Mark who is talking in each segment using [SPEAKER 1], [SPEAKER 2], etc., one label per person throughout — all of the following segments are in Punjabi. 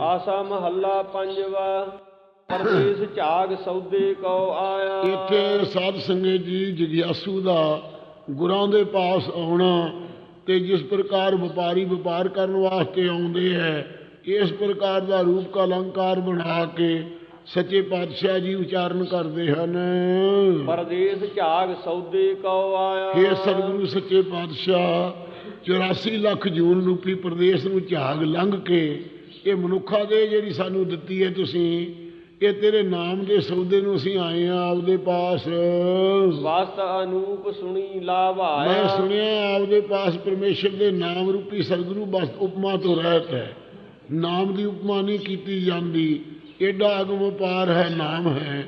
[SPEAKER 1] ਆਸਾ ਮਹੱਲਾ ਪੰਜਵਾ ਪਰਦੇਸ ਝਾਗ ਸੌਦੇ ਕੋ ਆਇਆ।
[SPEAKER 2] ਇੱਥੇ ਸਾਧ ਸੰਗਤ ਜੀ ਜਗਿਆਸੂ ਦਾ ਗੁਰਾਂ ਦੇ ਪਾਸ ਆਉਣਾ ਤੇ ਜਿਸ ਪ੍ਰਕਾਰ ਵਪਾਰੀ ਵਪਾਰ ਕਰਨ ਵਾਸਤੇ ਆਉਂਦੇ ਹੈ ਇਸ ਪ੍ਰਕਾਰ ਦਾ ਰੂਪ ਕਾ ਅਲੰਕਾਰ ਬਣਾ ਕੇ ਸੱਚੇ ਪਾਤਸ਼ਾਹ ਜੀ ਉਚਾਰਨ ਕਰਦੇ ਹਨ।
[SPEAKER 1] ਪਰਦੇਸ ਝਾਗ ਸੌਦੇ ਕੋ ਆਇਆ।
[SPEAKER 2] ਇਹ ਸਤਿਗੁਰੂ ਸੱਚੇ ਪਾਤਸ਼ਾਹ 84 ਲੱਖ ਜੂਨ ਰੂਪੀ ਪ੍ਰਦੇਸ਼ ਨੂੰ ਝਾਗ ਲੰਘ ਕੇ ਇਹ ਮਨੁੱਖਾ ਦੇ ਜਿਹੜੀ ਸਾਨੂੰ ਦਿੱਤੀ ਹੈ ਤੁਸੀਂ ਇਹ ਤੇਰੇ ਨਾਮ ਦੇ ਸੌਦੇ ਨੂੰ ਅਸੀਂ ਆਏ ਆ ਆਪਦੇ ਪਾਸ।
[SPEAKER 1] ਵਸਤ ਅਨੂਪ ਸੁਣੀ
[SPEAKER 2] ਮੈਂ
[SPEAKER 1] ਲਾਭਾਇਆ
[SPEAKER 2] ਸੁਣਿਆ ਆਪਦੇ ਪਾਸ ਪਰਮੇਸ਼ਰ ਦੇ ਨਾਮ ਰੂਪੀ ਸਤਿਗੁਰੂ ਬਸ ਉਪਮਾ ਤੋਂ ਰਹਿਤ ਹੈ। ਨਾਮ ਦੀ ਉਪਮਾ ਨਹੀਂ ਕੀਤੀ ਜਾਂਦੀ। ਏਡਾ ਅਗਮ ਪਾਰ ਹੈ ਨਾਮ ਹੈ।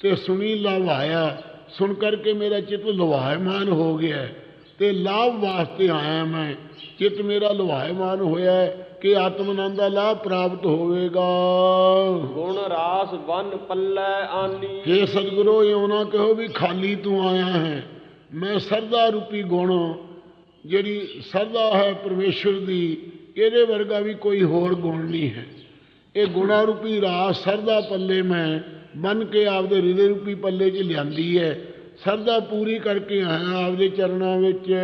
[SPEAKER 2] ਤੇ ਸੁਣੀ ਲਵਾਇਆ। ਸੁਣ ਕਰਕੇ ਮੇਰਾ ਚਿੱਤ ਲਵਾਇਮਾਨ ਹੋ ਗਿਆ। ਤੇ ਲਾਭ ਵਾਸਤੇ ਆਇਆ ਮੈਂ। ਚਿੱਤ ਮੇਰਾ ਲਵਾਇਮਾਨ ਹੋਇਆ ਹੈ। ਕਿ ਆਤਮ ਆਨੰਦ ਦਾ ਲਾਭ ਪ੍ਰਾਪਤ ਹੋਵੇਗਾ।
[SPEAKER 1] ਗੁਣ ਰਾਸ ਬਨ ਪੱਲੇ ਆਨੀ।
[SPEAKER 2] हे ਸਤਿਗੁਰੂ ਇਉਂ ਨਾ ਕਹੋ ਵੀ ਖਾਲੀ ਤੂੰ ਆਇਆ ਹੈ। ਮੈਂ ਸਰਦਾ ਰੂਪੀ ਗੁਣ ਜਿਹੜੀ ਸਰਦਾ ਹੈ ਪਰਮੇਸ਼ਰ ਦੀ ਇਹਦੇ ਵਰਗਾ ਵੀ ਕੋਈ ਹੋਰ ਗੁਣ ਨਹੀਂ ਹੈ। ਇਹ ਗੁਣਾ ਰੂਪੀ ਰਾਸ ਸਰਦਾ ਪੱਲੇ ਮੈਂ ਬਨ ਕੇ ਆਪਦੇ ਹਿਰਦੇ ਰੂਪੀ ਪੱਲੇ 'ਚ ਲਿਆਂਦੀ ਹੈ। ਸਰਦਾ ਪੂਰੀ ਕਰਕੇ ਆਇਆ ਆਪਦੇ ਚਰਨਾਂ ਵਿੱਚ।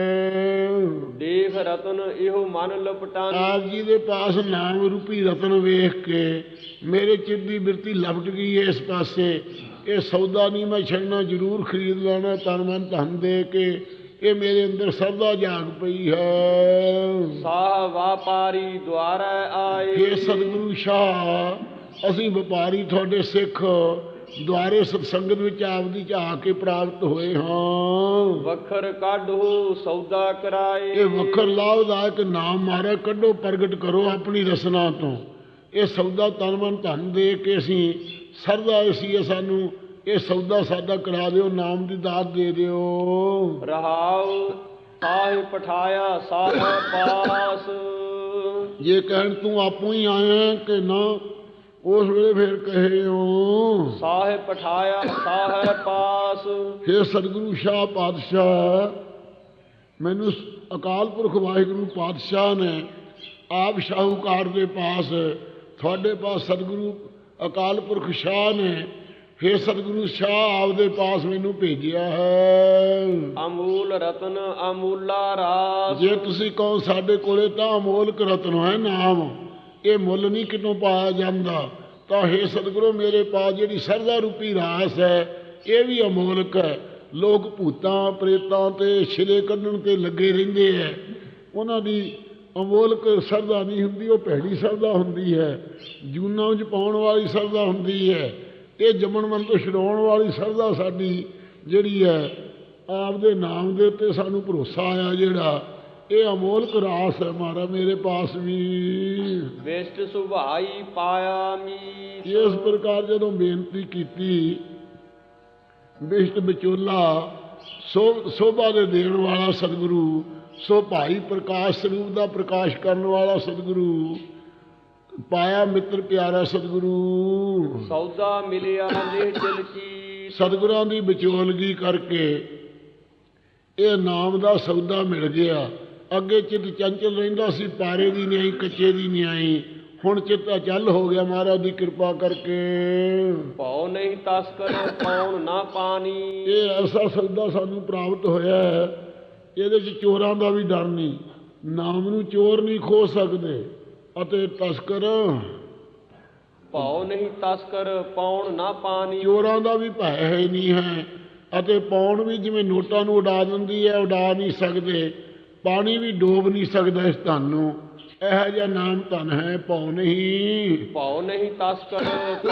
[SPEAKER 1] ਦੇਖ ਰਤਨ ਇਹੋ ਮਨ ਲਪਟਾਨੀ
[SPEAKER 2] ਆਪ ਜੀ ਦੇ ਪਾਸ ਨਾਮ ਰੂਪੀ ਰਤਨ ਵੇਖ ਕੇ ਮੇਰੇ ਚਿੱਤ ਦੀ ਬਿਰਤੀ ਲਪਟ ਗਈ ਹੈ ਇਸ ਪਾਸੇ। ਇਹ ਸੌਦਾ ਨਹੀਂ ਮੈਂ ਛੱਡਣਾ ਜ਼ਰੂਰ ਖਰੀਦ ਲੈਣਾ ਤਨ ਮਨ ਧਨ ਦੇ ਕੇ। ਇਹ ਮੇਰੇ ਅੰਦਰ ਸਰਦਾ ਜਾਗ ਪਈ ਹੈ।
[SPEAKER 1] ਸਾਹ ਵਾਪਾਰੀ ਦੁਆਰਾ ਆਏ।
[SPEAKER 2] ਇਹ ਸਤਿਗੁਰੂ ਸ਼ਾਹ ਅਸੀਂ ਵਪਾਰੀ ਤੁਹਾਡੇ ਸਿੱਖ। ਦੁਆਰੇ ਸਤਸੰਗਤ ਵਿੱਚ ਆਪਦੀ ਆ ਕੇ ਪ੍ਰਾਪਤ ਹੋਏ ਹਾਂ।
[SPEAKER 1] ਵਖਰ ਕਾਢੋ ਸੌਦਾ ਕਰਾਏ।
[SPEAKER 2] ਇਹ ਵਖਰ ਲਾਭਦਾਇਕ ਨਾਮ ਮਾਰਾ ਕੱਢੋ ਪ੍ਰਗਟ ਕਰੋ ਆਪਣੀ ਰਸਨਾ ਤੋਂ। ਇਹ ਸੌਦਾ ਤਨ ਮਨ ਧਨ ਦੇ ਕੇ ਅਸੀਂ ਸਰਦਾ ਅਸੀਂ ਇਹ ਸਾਨੂੰ। ਇਹ ਸੌਦਾ ਸਾਡਾ ਕਰਾ ਦਿਓ ਨਾਮ ਦੀ ਦਾਤ ਦੇ ਦਿਓ।
[SPEAKER 1] ਰਹਾਉ ਸਾਹਿ ਪਠਾਇਆ ਸਾਹ ਪਾਸ।
[SPEAKER 2] ਜੇ ਕਹਿਣ ਤੂੰ ਆਪੂ ਹੀ ਆਇਆ ਕਿ ਨਾ ਉਸ ਵੇਲੇ ਫਿਰ ਕਹੇ ਹੋ
[SPEAKER 1] ਸਾਹ ਪਠਾਇਆ ਸਾਹ ਪਾਸ।
[SPEAKER 2] हे ਸਤਿਗੁਰੂ ਸ਼ਾਹ ਪਾਤਸ਼ਾਹ ਮੈਨੂੰ ਅਕਾਲ ਪੁਰਖ ਵਾਹਿਗੁਰੂ ਪਾਤਸ਼ਾਹ ਨੇ ਆਪ ਸ਼ਾਹੂਕਾਰ ਦੇ ਪਾਸ ਤੁਹਾਡੇ ਪਾਸ ਸਤਿਗੁਰੂ ਅਕਾਲ ਪੁਰਖ ਸ਼ਾਹ ਨੇ हे ਸਤਿਗੁਰੂ ਸ਼ਾਹ ਆਪਦੇ ਪਾਸ ਮੈਨੂੰ ਭੇਜਿਆ ਹੈ।
[SPEAKER 1] ਅਮੂਲ ਰਤਨ ਅਮੂਲਾ ਰਾਸ।
[SPEAKER 2] ਜੇ ਤੁਸੀਂ ਕਹੋ ਸਾਡੇ ਕੋਲੇ ਤਾਂ ਅਮੋਲਕ ਰਤਨ ਹੈ ਨਾਮ। ਇਹ ਮੁੱਲ ਨਹੀਂ ਕਿਤੋਂ ਪਾਇਆ ਜਾਂਦਾ। ਤਾਂ हे ਸਤਿਗੁਰੂ, ਮੇਰੇ ਪਾਸ ਜਿਹੜੀ ਸਰਦਾ ਰੂਪੀ ਰਾਸ ਹੈ, ਇਹ ਵੀ ਅਮੋਲਕ ਹੈ। ਲੋਕ ਭੂਤਾਂ, ਪ੍ਰੇਤਾਂ ਤੇ ਛਿਲੇ ਕੱਢਣ ਤੇ ਲੱਗੇ ਰਹਿੰਦੇ ਹੈ। ਉਹਨਾਂ ਦੀ ਅਮੋਲਕ ਸਰਦਾ ਨਹੀਂ ਹੁੰਦੀ, ਉਹ ਭੈੜੀ ਸਰਦਾ ਹੁੰਦੀ ਹੈ। ਜੂਨਾਂ ਵਿੱਚ ਪਾਉਣ ਵਾਲੀ ਸਰਦਾ ਹੁੰਦੀ ਹੈ। ਇਹ ਜੰਮਣ ਮਨ ਤੋਂ ਛਡਾਉਣ ਵਾਲੀ ਸਰਦਾ ਸਾਡੀ ਜਿਹੜੀ ਹੈ ਆਪਦੇ ਨਾਮ ਦੇ ਉੱਤੇ ਸਾਨੂੰ ਭਰੋਸਾ ਆਇਆ ਜਿਹੜਾ ਇਹ ਅਮੋਲਕ ਰਾਸ ਹੈ ਮਾਰਾ ਮੇਰੇ ਪਾਸ ਵੀ।
[SPEAKER 1] ਵਿਸ਼ਟ ਸੁਭਾਈ ਪਾਇਆ ਮੀਤ
[SPEAKER 2] ਇਸ ਪ੍ਰਕਾਰ ਜਦੋਂ ਬੇਨਤੀ ਕੀਤੀ ਬਿਸ਼ਟ ਵਿਚੋਲਾ ਸੋਭਾ ਦੇ ਦੇਣ ਵਾਲਾ ਸਤਿਗੁਰੂ ਸੋ ਭਾਈ ਪ੍ਰਕਾਸ਼ ਸਰੂਪ ਦਾ ਪ੍ਰਕਾਸ਼ ਕਰਨ ਵਾਲਾ ਸਤਿਗੁਰੂ ਪਾਇਆ ਮਿੱਤਰ ਪਿਆਰਾ ਸਤਿਗੁਰੂ।
[SPEAKER 1] ਸੌਦਾ ਮਿਲਿਆ ਨਿਹਚਲ ਕੀ।
[SPEAKER 2] ਸਤਿਗੁਰਾਂ ਦੀ ਵਿਚੋਲਗੀ ਕਰਕੇ ਇਹ ਨਾਮ ਦਾ ਸੌਦਾ ਮਿਲ ਗਿਆ। ਅੱਗੇ ਚਿੱਤ ਚੰਚਲ ਰਹਿੰਦਾ ਸੀ ਪਾਰੇ ਦੀ ਨਹੀਂ ਆਈ ਕੱਚੇ ਦੀ ਨਹੀਂ ਆਈ ਹੁਣ ਚਿੱਤ ਅਚਲ ਹੋ ਗਿਆ ਮਹਾਰਾਜ ਦੀ ਕਿਰਪਾ ਕਰਕੇ।
[SPEAKER 1] ਭਉ ਨਹੀਂ ਤਸਕਰ ਪਾਉਣ ਨਾ ਪਾਣੀ।
[SPEAKER 2] ਇਹ ਐਸਾ ਸੌਦਾ ਸਾਨੂੰ ਪ੍ਰਾਪਤ ਹੋਇਆ ਹੈ। ਇਹਦੇ 'ਚ ਚੋਰਾਂ ਦਾ ਵੀ ਡਰ ਨਹੀਂ। ਨਾਮ ਨੂੰ ਚੋਰ ਨਹੀਂ ਖੋ ਸਕਦੇ। ਅਤੇ ਤਸਕਰ
[SPEAKER 1] ਭਉ ਨਹੀਂ ਤਸਕਰ ਪਾਉਣ ਨਾ ਪਾਣੀ।
[SPEAKER 2] ਚੋਰਾਂ ਦਾ ਵੀ ਭੈ ਹੈ ਨਹੀਂ ਹੈ। ਅਤੇ ਪੌਣ ਵੀ ਜਿਵੇਂ ਨੋਟਾਂ ਨੂੰ ਉਡਾ ਦਿੰਦੀ ਹੈ ਉਡਾ ਨਹੀਂ ਸਕਦੇ। ਪਾਣੀ ਵੀ ਡੋਬ ਨਹੀਂ ਸਕਦਾ ਇਸ ਧਨ ਨੂੰ। ਇਹੋ ਜਿਹਾ ਨਾਮ ਧਨ ਹੈ ਪਉ ਨਹੀਂ।
[SPEAKER 1] ਭਉ ਨਹੀਂ ਤਸਕਰ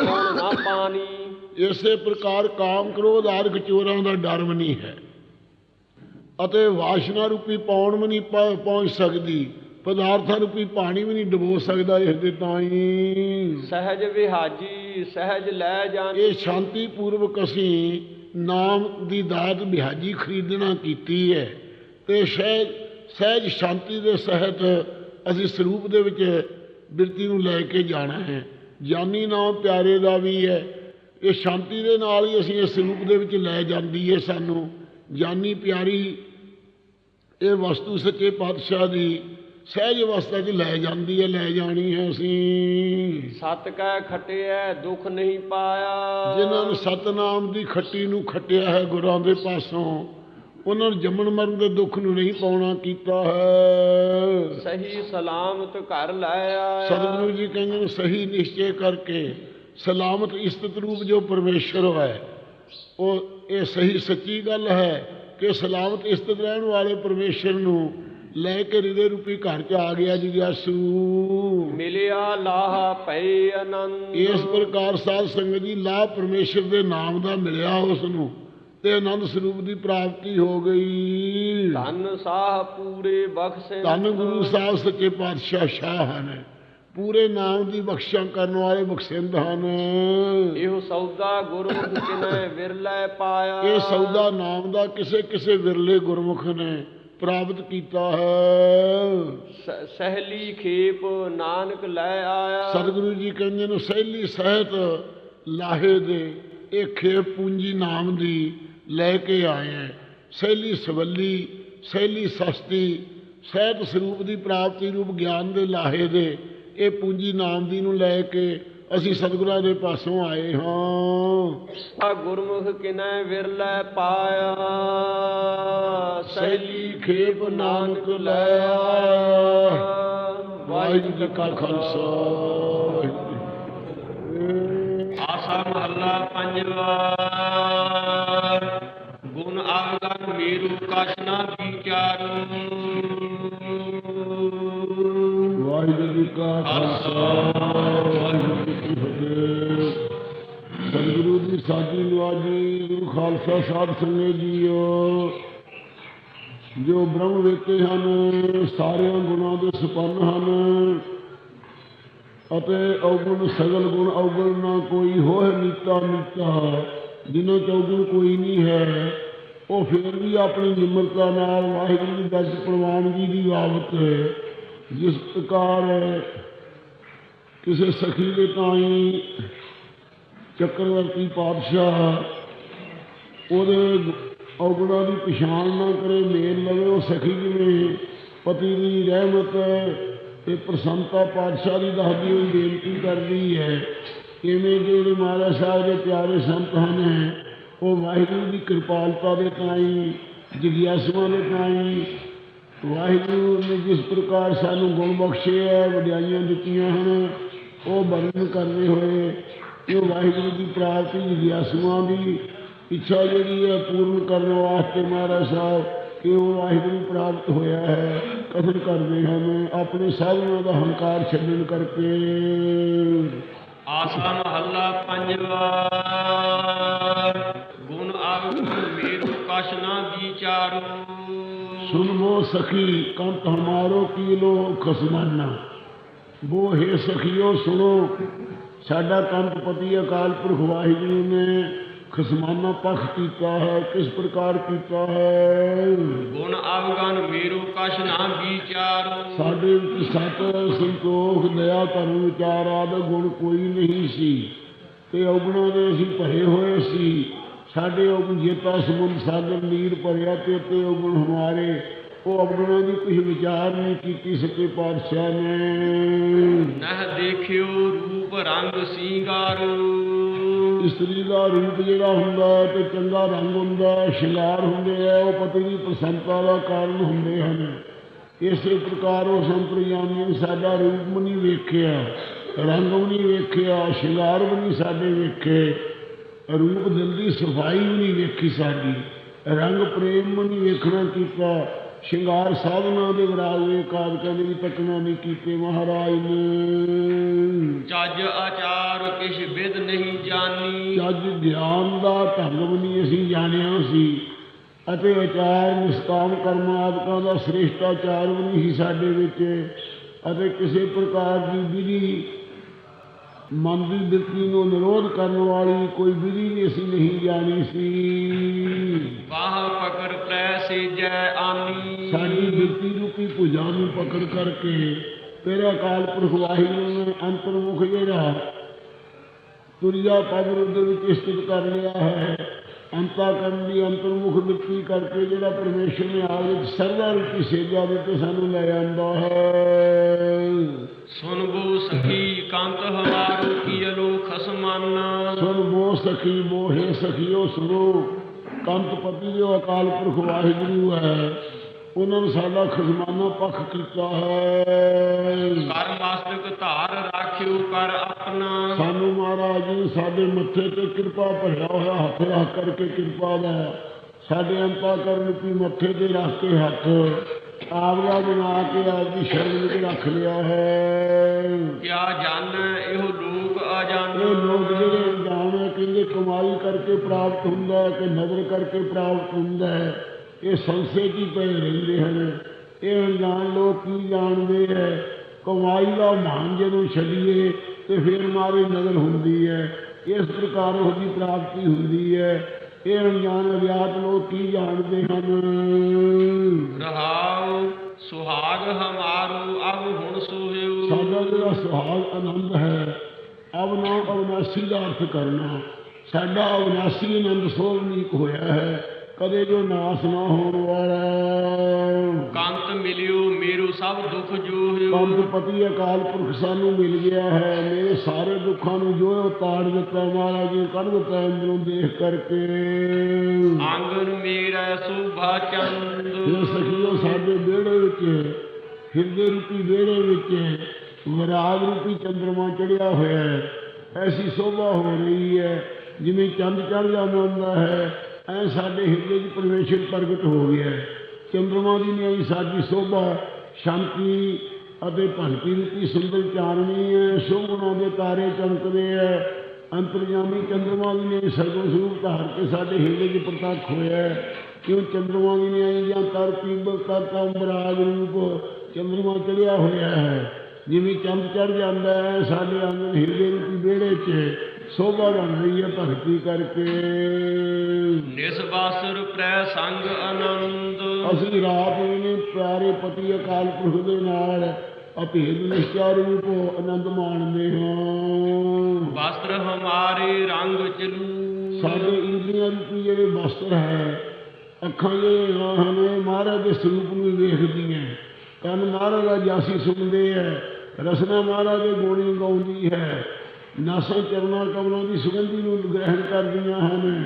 [SPEAKER 1] ਪਾਉਣ ਨਾ ਪਾਣੀ।
[SPEAKER 2] ਇਸੇ ਪ੍ਰਕਾਰ ਕਾਮ ਕ੍ਰੋਧ ਆਦਿਕ ਚੋਰਾਂ ਦਾ ਡਰ ਵੀ ਨਹੀਂ ਹੈ। ਅਤੇ ਵਾਸ਼ਨਾ ਰੂਪੀ ਪੌਣ ਵੀ ਨਹੀਂ ਪਹੁੰਚ ਸਕਦੀ। ਪਦਾਰਥਾਂ ਰੂਪੀ ਪਾਣੀ ਵੀ ਨਹੀਂ ਡੁਬੋ ਸਕਦਾ ਇਸ ਦੇ ਤਾਈਂ।
[SPEAKER 1] ਸਹਿਜ ਵਿਹਾਜੀ ਸਹਿਜ ਲੈ ਜਾਣੀ।
[SPEAKER 2] ਇਹ ਸ਼ਾਂਤੀ ਪੂਰਵਕ ਅਸੀਂ ਨਾਮ ਦੀ ਦਾਤ ਵਿਹਾਜੀ ਖਰੀਦਣਾ ਕੀਤੀ ਹੈ। ਤੇ ਸਹਿਜ ਸਹਿਜ ਸ਼ਾਂਤੀ ਦੇ ਸਹਿਤ ਅਸੀਂ ਸਰੂਪ ਦੇ ਵਿੱਚ ਬਿਰਤੀ ਨੂੰ ਲੈ ਕੇ ਜਾਣਾ ਹੈ। ਜਾਨੀ ਨਾਮ ਪਿਆਰੇ ਦਾ ਵੀ ਹੈ। ਇਹ ਸ਼ਾਂਤੀ ਦੇ ਨਾਲ ਹੀ ਅਸੀਂ ਇਸ ਸਰੂਪ ਦੇ ਵਿੱਚ ਲੈ ਜਾਂਦੀ ਹੈ ਸਾਨੂੰ। ਜਾਨੀ ਪਿਆਰੀ ਇਹ ਵਸਤੂ ਸੱਚੇ ਪਾਤਸ਼ਾਹ ਦੀ ਸਹਿਜ ਅਵਸਥਾ 'ਚ ਲੈ ਜਾਂਦੀ ਹੈ ਲੈ ਜਾਣੀ ਹੈ ਅਸੀਂ।
[SPEAKER 1] ਸਤ ਕੈ ਖਟਿਐ ਦੁਖ ਨਹੀਂ ਪਾਇਆ।
[SPEAKER 2] ਜਿਨ੍ਹਾਂ ਨੇ ਸਤਨਾਮ ਦੀ ਖੱਟੀ ਨੂੰ ਖੱਟਿਆ ਹੈ ਗੁਰਾਂ ਦੇ ਪਾਸੋਂ ਉਹਨਾਂ ਨੂੰ ਜੰਮਣ ਮਰਨ ਦੇ ਦੁੱਖ ਨੂੰ ਨਹੀਂ ਪਾਉਣਾ ਕੀਤਾ ਹੈ।
[SPEAKER 1] ਸਹੀ ਸਲਾਮਤ ਘਰ ਲੈ ਆਇਆ।
[SPEAKER 2] ਸਤਿਗੁਰੂ ਜੀ ਕਹਿੰਦੇ ਨੇ ਸਹੀ ਨਿਸ਼ਚੈ ਕਰਕੇ ਸਲਾਮਤ ਇਸਤਤ ਰੂਪ ਜੋ ਪਰਮੇਸ਼ਰ ਹੈ ਉਹ ਇਹ ਸਹੀ ਸੱਚੀ ਗੱਲ ਹੈ ਕਿ ਸਲਾਮਤ ਇਸਤਤ ਰਹਿਣ ਵਾਲੇ ਪਰਮੇਸ਼ਰ ਨੂੰ ਲੈ ਕੇ ਹਿਰਦੇ ਰੂਪੀ ਘਰ ਚ ਆ ਗਿਆ ਜਿਗਿਆਸੂ
[SPEAKER 1] ਮਿਲਿਆ ਲਾਹ ਪਈ ਆਨੰਦ।
[SPEAKER 2] ਇਸ ਪ੍ਰਕਾਰ ਸਾਧ ਸੰਗਤ ਜੀ ਲਾਭ ਪਰਮੇਸ਼ਰ ਦੇ ਨਾਮ ਦਾ ਮਿਲਿਆ ਉਸ ਨੂੰ। ਤੇ ਆਨੰਦ ਸਰੂਪ ਦੀ ਪ੍ਰਾਪਤੀ ਹੋ ਗਈ।
[SPEAKER 1] ਧੰਨ ਸਾਹ ਪੂਰੇ ਬਖਸ਼ੇ
[SPEAKER 2] ਧੰਨ ਗੁਰੂ ਸਾਹਿਬ ਸੱਚੇ ਪਾਤਸ਼ਾਹ ਸ਼ਾਹ ਹਨ। ਪੂਰੇ ਨਾਮ ਦੀ ਬਖਸ਼ਿਸ਼ ਕਰਨ ਵਾਲੇ ਬਖਸ਼ਿੰਦ ਹਨ।
[SPEAKER 1] ਇਹੋ ਸੌਦਾ ਗੁਰਮੁਖ ਕਿਨੈ ਵਿਰਲੇ ਪਾਇਆ।
[SPEAKER 2] ਇਹ ਸੌਦਾ ਨਾਮ ਦਾ ਕਿਸੇ ਕਿਸੇ ਵਿਰਲੇ ਗੁਰਮੁਖ ਨੇ ਪ੍ਰਾਪਤ ਕੀਤਾ ਹੈ।
[SPEAKER 1] ਸਹਿਲੀ ਖੇਪ ਨਾਨਕ ਲੈ ਆਇਆ।
[SPEAKER 2] ਸਤਿਗੁਰੂ ਜੀ ਕਹਿੰਦੇ ਨੇ ਸਹਿਲੀ ਸਹਿਤ ਲਾਹੇ ਦੇ ਇਹ ਖੇਪ ਪੂੰਜੀ ਨਾਮ ਦੀ ਲੈ ਕੇ ਆਏ ਹੈ। ਸਹਿਲੀ ਸਵੱਲੀ ਸਹਿਲੀ ਸਸਤੀ ਸਹਿਤ ਸਰੂਪ ਦੀ ਪ੍ਰਾਪਤੀ ਰੂਪ ਗਿਆਨ ਦੇ ਲਾਹੇ ਦੇ ਇਹ ਪੂੰਜੀ ਨਾਮ ਦੀ ਨੂੰ ਲੈ ਕੇ ਅਸੀਂ ਸਤਿਗੁਰਾਂ ਦੇ ਪਾਸੋਂ ਆਏ ਹਾਂ।
[SPEAKER 1] ਆ ਗੁਰਮੁਖ ਕਿਨੈ ਵਿਰਲੇ ਪਾਇਆ
[SPEAKER 2] ਸਹਿਲੀ ਖੇਪ ਨਾਨਕ ਲੈ ਆਇਆ। ਵਾਹਿਗੁਰੂ ਜੀ ਕਾ ਖਾਲਸਾ।
[SPEAKER 1] ਆਸਾ ਮਹੱਲਾ ਪੰਜਵਾ। ਗੁਣ ਆਗਨ ਮੇਰੂ ਕਛ ਨਾ ਵਿਚਾਰੂ
[SPEAKER 2] ਵਾਹਿਗੁਰੂ ਜੀ ਕਾ ਖਾਲਸਾ, ਵਾਹਿਗੁਰੂ ਜੀ ਕੀ ਸਤਿਗੁਰੂ ਦੀ ਸਾਜੀ ਨਵਾਜੀ, ਗੁਰੂ ਖਾਲਸਾ ਸਾਧ ਸੰਗਤ ਜੀਓ ਜੋ ਬ੍ਰਹਮ ਵੇਤੇ ਹਨ, ਸਾਰਿਆਂ ਗੁਣਾਂ ਦੇ ਸੰਪੰਨ ਹਨ, ਅਤੇ ਔਗੁਣ ਸਗਲ ਗੁਣ ਔਗੁਣ ਨਾ ਕੋਈ ਹੋਏ ਨੀਤਾ ਨੀਤਾ, ਜਿਨ੍ਹਾਂ ਚ ਔਗੁਣ ਕੋਈ ਨਹੀਂ ਹੈ ਉਹ ਫਿਰ ਵੀ ਆਪਣੀ ਨਿਮਰਤਾ ਨਾਲ ਵਾਹਿਗੁਰੂ ਦੀ ਦਸ ਪ੍ਰਵਾਨਗੀ ਦੀ ਬਾਬਤ ਜਿਸ ਪ੍ਰਕਾਰ ਕਿਸੇ ਸਖੀ ਦੇ ਤਾਈ ਚੱਕਰਵਰਤੀ ਪਾਤਸ਼ਾਹ ਉਹਦੇ ਔਗੁਣਾਂ ਦੀ ਪਛਾਣ ਨਾ ਕਰੇ, ਮੇਲ ਲਵੇ, ਉਹ ਸਖੀ ਜਿਵੇਂ ਪਤੀ ਦੀ ਰਹਿਮਤ ਤੇ ਪ੍ਰਸੰਨਤਾ ਪਾਤਸ਼ਾਹ ਦੀ ਦੱਸਦੀ ਹੋਈ ਬੇਨਤੀ ਕਰਦੀ ਹੈ। ਇਵੇਂ ਜਿਹੜੇ ਮਹਾਰਾਜ ਸਾਹਿਬ ਦੇ ਪਿਆਰੇ ਸੰਤ ਹਨ ਉਹ ਵਾਹਿਗੁਰੂ ਦੀ ਕਿਰਪਾਲਤਾ ਦੇ ਤਾਈ ਜਿਗਿਆਸੂਆਂ ਦੇ ਤਾਈ। ਵਾਹਿਗੁਰੂ ਨੇ ਜਿਸ ਪ੍ਰਕਾਰ ਸਾਨੂੰ ਗੁਣ ਬਖਸ਼ੇ ਹੈ ਵਡਿਆਈਆਂ ਦਿੱਤੀਆਂ ਹਨ, ਉਹ ਵਰਣਨ ਕਰਦੇ ਹੋਏ ਕਿ ਵਾਹਿਗੁਰੂ ਦੀ ਪ੍ਰਾਪਤੀ ਜਿਗਿਆਸੂਆਂ ਦੀ ਇੱਛਾ ਜਿਹੜੀ ਹੈ, ਪੂਰਨ ਕਰਨ ਵਾਸਤੇ ਮਹਾਰਾਜ ਸਾਹਿਬ, ਕਿ ਉਹ ਵਾਹਿਗੁਰੂ ਪ੍ਰਾਪਤ ਹੋਇਆ ਹੈ ਕਦਰ ਕਰਦੇ ਹਨ, ਆਪਣੇ ਸਾਧਨਾਂ ਦਾ ਹੰਕਾਰ ਛੱਡਣ ਕਰਕੇ।
[SPEAKER 1] ਆਸਾ ਮਹੱਲਾ ਪੰਜਵਾ। ਗੁਣ ਆਗਨ ਮੇਰੂ ਕਛ ਨਾ ਵਿਚਾਰੂ
[SPEAKER 2] सुन वो सखी कंत हमारो कीलो खसमाना वो हे सखियो सुनो ਸਾਡਾ ਕੰਤ ਪਤੀ ਅਕਾਲ ਪੁਰਖ ਵਾਹਿਗੁਰੂ ਨੇ ਖਸਮਾਨਾ ਪੱਖ ਕੀਤਾ ਹੈ ਕਿਸ ਪ੍ਰਕਾਰ ਕੀਤਾ ਹੈ
[SPEAKER 1] ਗੁਣ ਆਗਨ ਮੇਰੂ ਕਛ ਨਾ ਵਿਚਾਰੂ
[SPEAKER 2] ਸਾਡੇ ਵਿੱਚ ਸਤ ਸੰਤੋਖ ਦਇਆ ਧਰਮ ਵਿਚਾਰ ਆਦਿ ਗੁਣ ਕੋਈ ਨਹੀਂ ਸੀ ਤੇ ਔਗਣਾਂ ਦੇ ਅਸੀਂ ਭਰੇ ਹੋਏ ਸੀ ਸਾਡੇ ਔਗਣ ਜੇਤਾ ਸਮੁੰਦ ਸਾਗਰ ਨੀਰ ਭਰਿਆ ਤੇ ਤੇ ਔਗਣ ਹਮਾਰੇ। ਉਹ ਔਗਣਾਂ ਦੀ ਕੁਝ ਵਿਚਾਰ ਨਹੀਂ ਕੀਤੀ ਸੱਚੇ ਪਾਤਸ਼ਾਹ ਨੇ।
[SPEAKER 1] ਨਹ ਦੇਖਿਓ ਰੂਪ ਰੰਗ ਸਿੰਗਾਰੂ।
[SPEAKER 2] ਇਸਤਰੀ ਦਾ ਰੂਪ ਜਿਹੜਾ ਹੁੰਦਾ ਹੈ ਤੇ ਚੰਗਾ ਰੰਗ ਹੁੰਦਾ ਹੈ, ਸ਼ਿੰਗਾਰ ਹੁੰਦੇ ਆ ਉਹ ਪਤੀ ਦੀ ਪ੍ਰਸੰਨਤਾ ਦਾ ਕਾਰਨ ਹੁੰਦੇ ਹਨ। ਇਸੇ ਪ੍ਰਕਾਰ ਉਹ ਸੰਪਰਿਆਮੀ ਨੇ ਸਾਡਾ ਰੂਪ ਨਹੀਂ ਵੇਖਿਆ ਰੰਗ ਵੀ ਨਹੀਂ ਵੇਖਿਆ ਸ਼ਿੰਗਾਰ ਵੀ ਨਹੀਂ ਸਾਡੇ ਵੇਖੇ। ਰੂਪ ਦਿਲ ਦੀ ਸਫ਼ਾਈ ਨਹੀਂ ਵੇਖੀ ਸਾਡੀ। ਰੰਗ ਪ੍ਰੇਮ ਨਹੀਂ ਵੇਖਣਾ ਕੀਤਾ। ਸ਼ਿੰਗਾਰ ਸਾਧਨਾ ਦੇ ਵਿਰਾਗੇ ਕਾਰਕਾਂ ਦੇ ਵੀ ਤੱਕਣਾ ਨਹੀਂ ਕੀਤੇ ਮਹਾਰਾਜ ਨੇ।
[SPEAKER 1] ਚੱਜ ਆਚਾਰ ਕਿਛ ਵਿਦ ਨਹੀਂ ਜਾਣੀ।
[SPEAKER 2] ਜੱਜ ਗਿਆਨ ਦਾ ਵੀ ਨਹੀਂ ਅਸੀਂ ਜਾਣਿਆ ਸੀ। ਅਤੇ ਆਚਾਰ ਨਿਸ਼ਕਾਮ ਕਰਮ ਆਦਿਕਾਂ ਦਾ ਸ੍ਰੇਸ਼ਟ ਆਚਾਰ ਵੀ ਨਹੀਂ ਸਾਡੇ ਵਿੱਚ। ਅਤੇ ਕਿਸੇ ਪ੍ਰਕਾਰ ਦੀ ਵਿਧੀ ਮਨ ਦੀ ਬਿਰਤੀ ਨੂੰ ਨਿਰੋਧ ਕਰਨ ਵਾਲੀ ਕੋਈ ਵਿਧੀ ਵੀ ਅਸੀਂ ਨਹੀਂ ਜਾਣੀ ਸੀ
[SPEAKER 1] ਬਾਹ ਪਕੜ ਪ੍ਰੈ ਸੇਜੈ ਆਨੀ
[SPEAKER 2] ਸਾਡੀ ਬਿਰਤੀ ਰੂਪੀ ਭੁਜਾ ਨੂੰ ਪਕੜ ਕਰਕੇ ਤੇਰਾ ਅਕਾਲ ਪੁਰਖ ਵਾਹਿਗੁਰੂ ਨੇ ਅੰਤਰਮੁਖ ਜਿਹੜਾ ਤੁਰਿਆ ਪਦ ਰੂਪ ਦੇ ਵਿੱਚ ਸਥਿਤ ਕਰ ਲਿਆ ਹੈ ਅੰਤਾਕਰਨ ਦੀ ਅੰਤਰਮੁਖ ਮਿੱਟੀ ਕਰਕੇ ਜਿਹੜਾ ਪਰਮੇਸ਼ਰ ਨੇ ਆਪ ਵਿੱਚ ਸਰਦਾ ਰੂਪੀ ਸੇਜਾ ਦਿੱਤੇ ਸਾਨੂੰ ਲੈ ਆਂਦਾ ਹੈ।
[SPEAKER 1] ਸੁਨਬੋ ਸਖੀ ਕੰਤ ਹਮਾਰੋ ਕੀਲੋ ਖਸਮਨ।
[SPEAKER 2] ਸੁਣ ਬੋ ਸਖੀ ਬੋਹੇ ਸਖੀਓ ਸੁਣੋ ਕੰਤ ਪਤੀ ਜੋ ਅਕਾਲ ਪੁਰਖ ਵਾਹਿਗੁਰੂ ਹੈ। ਉਹਨਾਂ ਨੇ ਸਾਡਾ ਖਜ਼ਮਾਨਾ ਪੱਖ ਕੀਤਾ ਹੈ।
[SPEAKER 1] ਕਰ ਮਸਤਕ ਧਾਰ ਰਾਖਿਓ ਕਰ ਆਪਣਾ।
[SPEAKER 2] ਸਾਨੂੰ ਮਹਾਰਾਜ ਜੀ ਸਾਡੇ ਮੱਥੇ ਤੇ ਕਿਰਪਾ ਭਰਿਆ ਹੋਇਆ ਹੱਥ ਰੱਖ ਕਰਕੇ ਕਿਰਪਾ ਦਾ। ਸਾਡੇ ਅੰਤਾ ਕਰਨ ਕੀ ਮੱਥੇ ਤੇ ਰੱਖ ਕੇ ਹੱਥ। ਆਪਦਾ ਬਣਾ ਕੇ ਆਪ ਦੀ ਸ਼ਰਨ ਵਿੱਚ ਰੱਖ ਲਿਆ ਹੈ।
[SPEAKER 1] ਕਿਆ ਜਾਣੈ ਇਹੋ ਲੋਕ ਅਜਾਨ
[SPEAKER 2] ਇਹ ਲੋਕ ਜਿਹੜੇ ਹੈ ਕਹਿੰਦੇ ਕਮਾਈ ਕਰਕੇ ਪ੍ਰਾਪਤ ਹੁੰਦਾ ਹੈ ਕਿ ਨਜ਼ਰ ਕਰਕੇ ਪ੍ਰਾਪਤ ਹੁੰਦਾ ਹੈ। ਇਹ ਸੰਸੇ ਕੀ ਪਏ ਰਹਿੰਦੇ ਹਨ? ਇਹ ਅਣਜਾਣ ਲੋਕ ਕੀ ਜਾਣਦੇ ਹੈ ਕਮਾਈ ਦਾ ਮਾਨ ਜਦੋਂ ਛੱਡੀਏ ਤੇ ਫਿਰ ਮਾਰੇ ਨਜ਼ਰ ਹੁੰਦੀ ਹੈ ਇਸ ਪ੍ਰਕਾਰ ਉਹਦੀ ਪ੍ਰਾਪਤੀ ਹੁੰਦੀ ਹੈ ਇਹ ਅਣਜਾਣ ਅਗਿਆਤ ਲੋਕ ਕੀ ਜਾਣਦੇ ਹਨ?
[SPEAKER 1] ਰਹਾਉ ਸੁਹਾਗ ਹਮਾਰੋ ਅਬ ਹੁਣ ਸੋਹਿਓ
[SPEAKER 2] ਸਾਡਾ ਜਿਹੜਾ ਸੁਹਾਗ ਆਨੰਦ ਹੈ। ਅਵਨਾ ਅਵਨਾਸੀ ਦਾ ਅਰਥ ਕਰਨਾ। ਸਾਡਾ ਅਵਨਾਸੀ ਆਨੰਦ ਸੋਭਨੀਕ ਹੋਇਆ ਹੈ। ਕਦੇ ਜੋ ਨਾਸ ਨਾ ਹੋਣ ਵਾਲਾ।
[SPEAKER 1] ਕੰਤ ਮਿਲਿਓ ਮੇਰੂ ਸਭ ਦੁਖ ਜੋਹਿਓ
[SPEAKER 2] ਪੰਤ ਪਤੀ ਅਕਾਲ ਪੁਰਖ ਸਾਨੂੰ ਮਿਲ ਗਿਆ ਹੈ। ਮੇਰੇ ਸਾਰੇ ਦੁੱਖਾਂ ਨੂੰ ਜੋ ਉਹ ਤਾੜ ਦਿੱਤਾ ਮਹਾਰਾਜ ਜੀ ਕੱਢ ਦਿੱਤਾ ਅੰਦਰੋਂ ਦੇਖ ਕਰਕੇ।
[SPEAKER 1] ਆਂਗਨ ਮੇਰਾ ਸੁਭਾ ਚੰਦ।
[SPEAKER 2] ਇਹ ਸਖੀਓ ਸਾਡੇ ਵਿਹੜੇ ਵਿੱਚ ਹਿਰਦੇ ਰੂਪੀ ਵਿਹੜੇ ਵਿੱਚ ਵਿਰਾਗ ਰੂਪੀ ਚੰਦਰਮਾ ਚੜਿਆ ਹੋਇਆ ਹੈ। ਐਸੀ ਸ਼ੋਭਾ ਹੋ ਰਹੀ ਹੈ ਜਿਵੇਂ ਚੰਦ ਚੜ ਜਾਂਦਾ ਹੁੰਦਾ ਹੈ। ਐ ਸਾਡੇ ਹਿਰਦੇ 'ਚ ਪਰਮੇਸ਼ਰ ਪ੍ਰਗਟ ਹੋ ਗਿਆ ਹੈ। ਚੰਦਰਮਾ ਦੀ ਨਿਆਈ ਸਾਡੀ ਸ਼ੋਭਾ, ਸ਼ਾਂਤੀ ਅਤੇ ਭਗਤੀ ਰੂਪੀ ਸੁੰਦਰ ਚਾਨਣੀ ਹੈ। ਸ਼ੋਭਣਾ ਦੇ ਤਾਰੇ ਚਮਕਦੇ ਹੈ। ਅੰਤਰਜਾਮੀ ਚੰਦਰਮਾ ਦੀ ਨਿਆਈ ਸਰਗੁਣ ਸਰੂਪ ਧਾਰ ਕੇ ਸਾਡੇ ਹਿਰਦੇ 'ਚ ਪ੍ਰਤੱਖ ਹੋਇਆ ਹੈ। ਕਿਉਂ ਚੰਦਰਮਾ ਦੀ ਨਿਆਈ ਜਾਂ ਤਰ ਪੀਬ ਕਰਤਾ ਅੰਬਰਾਜ ਰੂਪ ਚੰਦਰਮਾ ਚੜਿਆ ਹੋਇਆ ਹੈ। ਜਿਵੇਂ ਚੰਦ ਚੜ ਜਾਂਦਾ ਹੈ, ਸਾਡੇ ਅੰਦਰ ਹਿਰਦੇ ਰੂਪੀ ਵਿਹੜੇ 'ਚ ਸੋਭਾ ਬਣ ਰਹੀ ਹੈ ਭਗਤੀ ਕਰਕੇ।
[SPEAKER 1] ਨਿਸਬਾਸੁਰ ਪ੍ਰੈ ਸੰਗ ਆਨੰਦ।
[SPEAKER 2] ਅਸੀਂ ਰਾਤ ਵੇਲੇ ਪਿਆਰੇ ਪਤੀ ਅਕਾਲ ਪੁਰਖ ਦੇ ਨਾਲ ਅਭੇਦ ਨਿਸ਼ਚਾ ਰੂਪ ਆਨੰਦ ਮਾਣਦੇ ਹਾਂ।
[SPEAKER 1] ਵਸਤਰ ਹਮਾਰੇ ਰੰਗ ਚਲੂ।
[SPEAKER 2] ਸਾਡੇ ਇੰਦਰੀਆਂ ਰੂਪੀ ਜਿਹੜੇ ਵਸਤਰ ਹੈ? ਅੱਖਾਂ ਜਿਹੜੀਆਂ ਹਨ ਮਹਾਰਾਜ ਦੇ ਸਰੂਪ ਨੂੰ ਵੇਖਦੀਆਂ ਕੰਨ ਮਹਾਰਾਜ ਦਾ ਜਾਸੀ ਸੁਣਦੇ ਹੈ। ਰਸਨਾ ਮਹਾਰਾਜ ਦੇ ਗੋਣੀ ਗਾਉਂਦੀ ਹੈ। ਨਾਸਾਂ ਚਰਨਾਂ ਕਮਲਾਂ ਦੀ ਸੁਗੰਧੀ ਨੂੰ ਗ੍ਰਹਿਣ ਕਰਦੀਆਂ ਹਨ।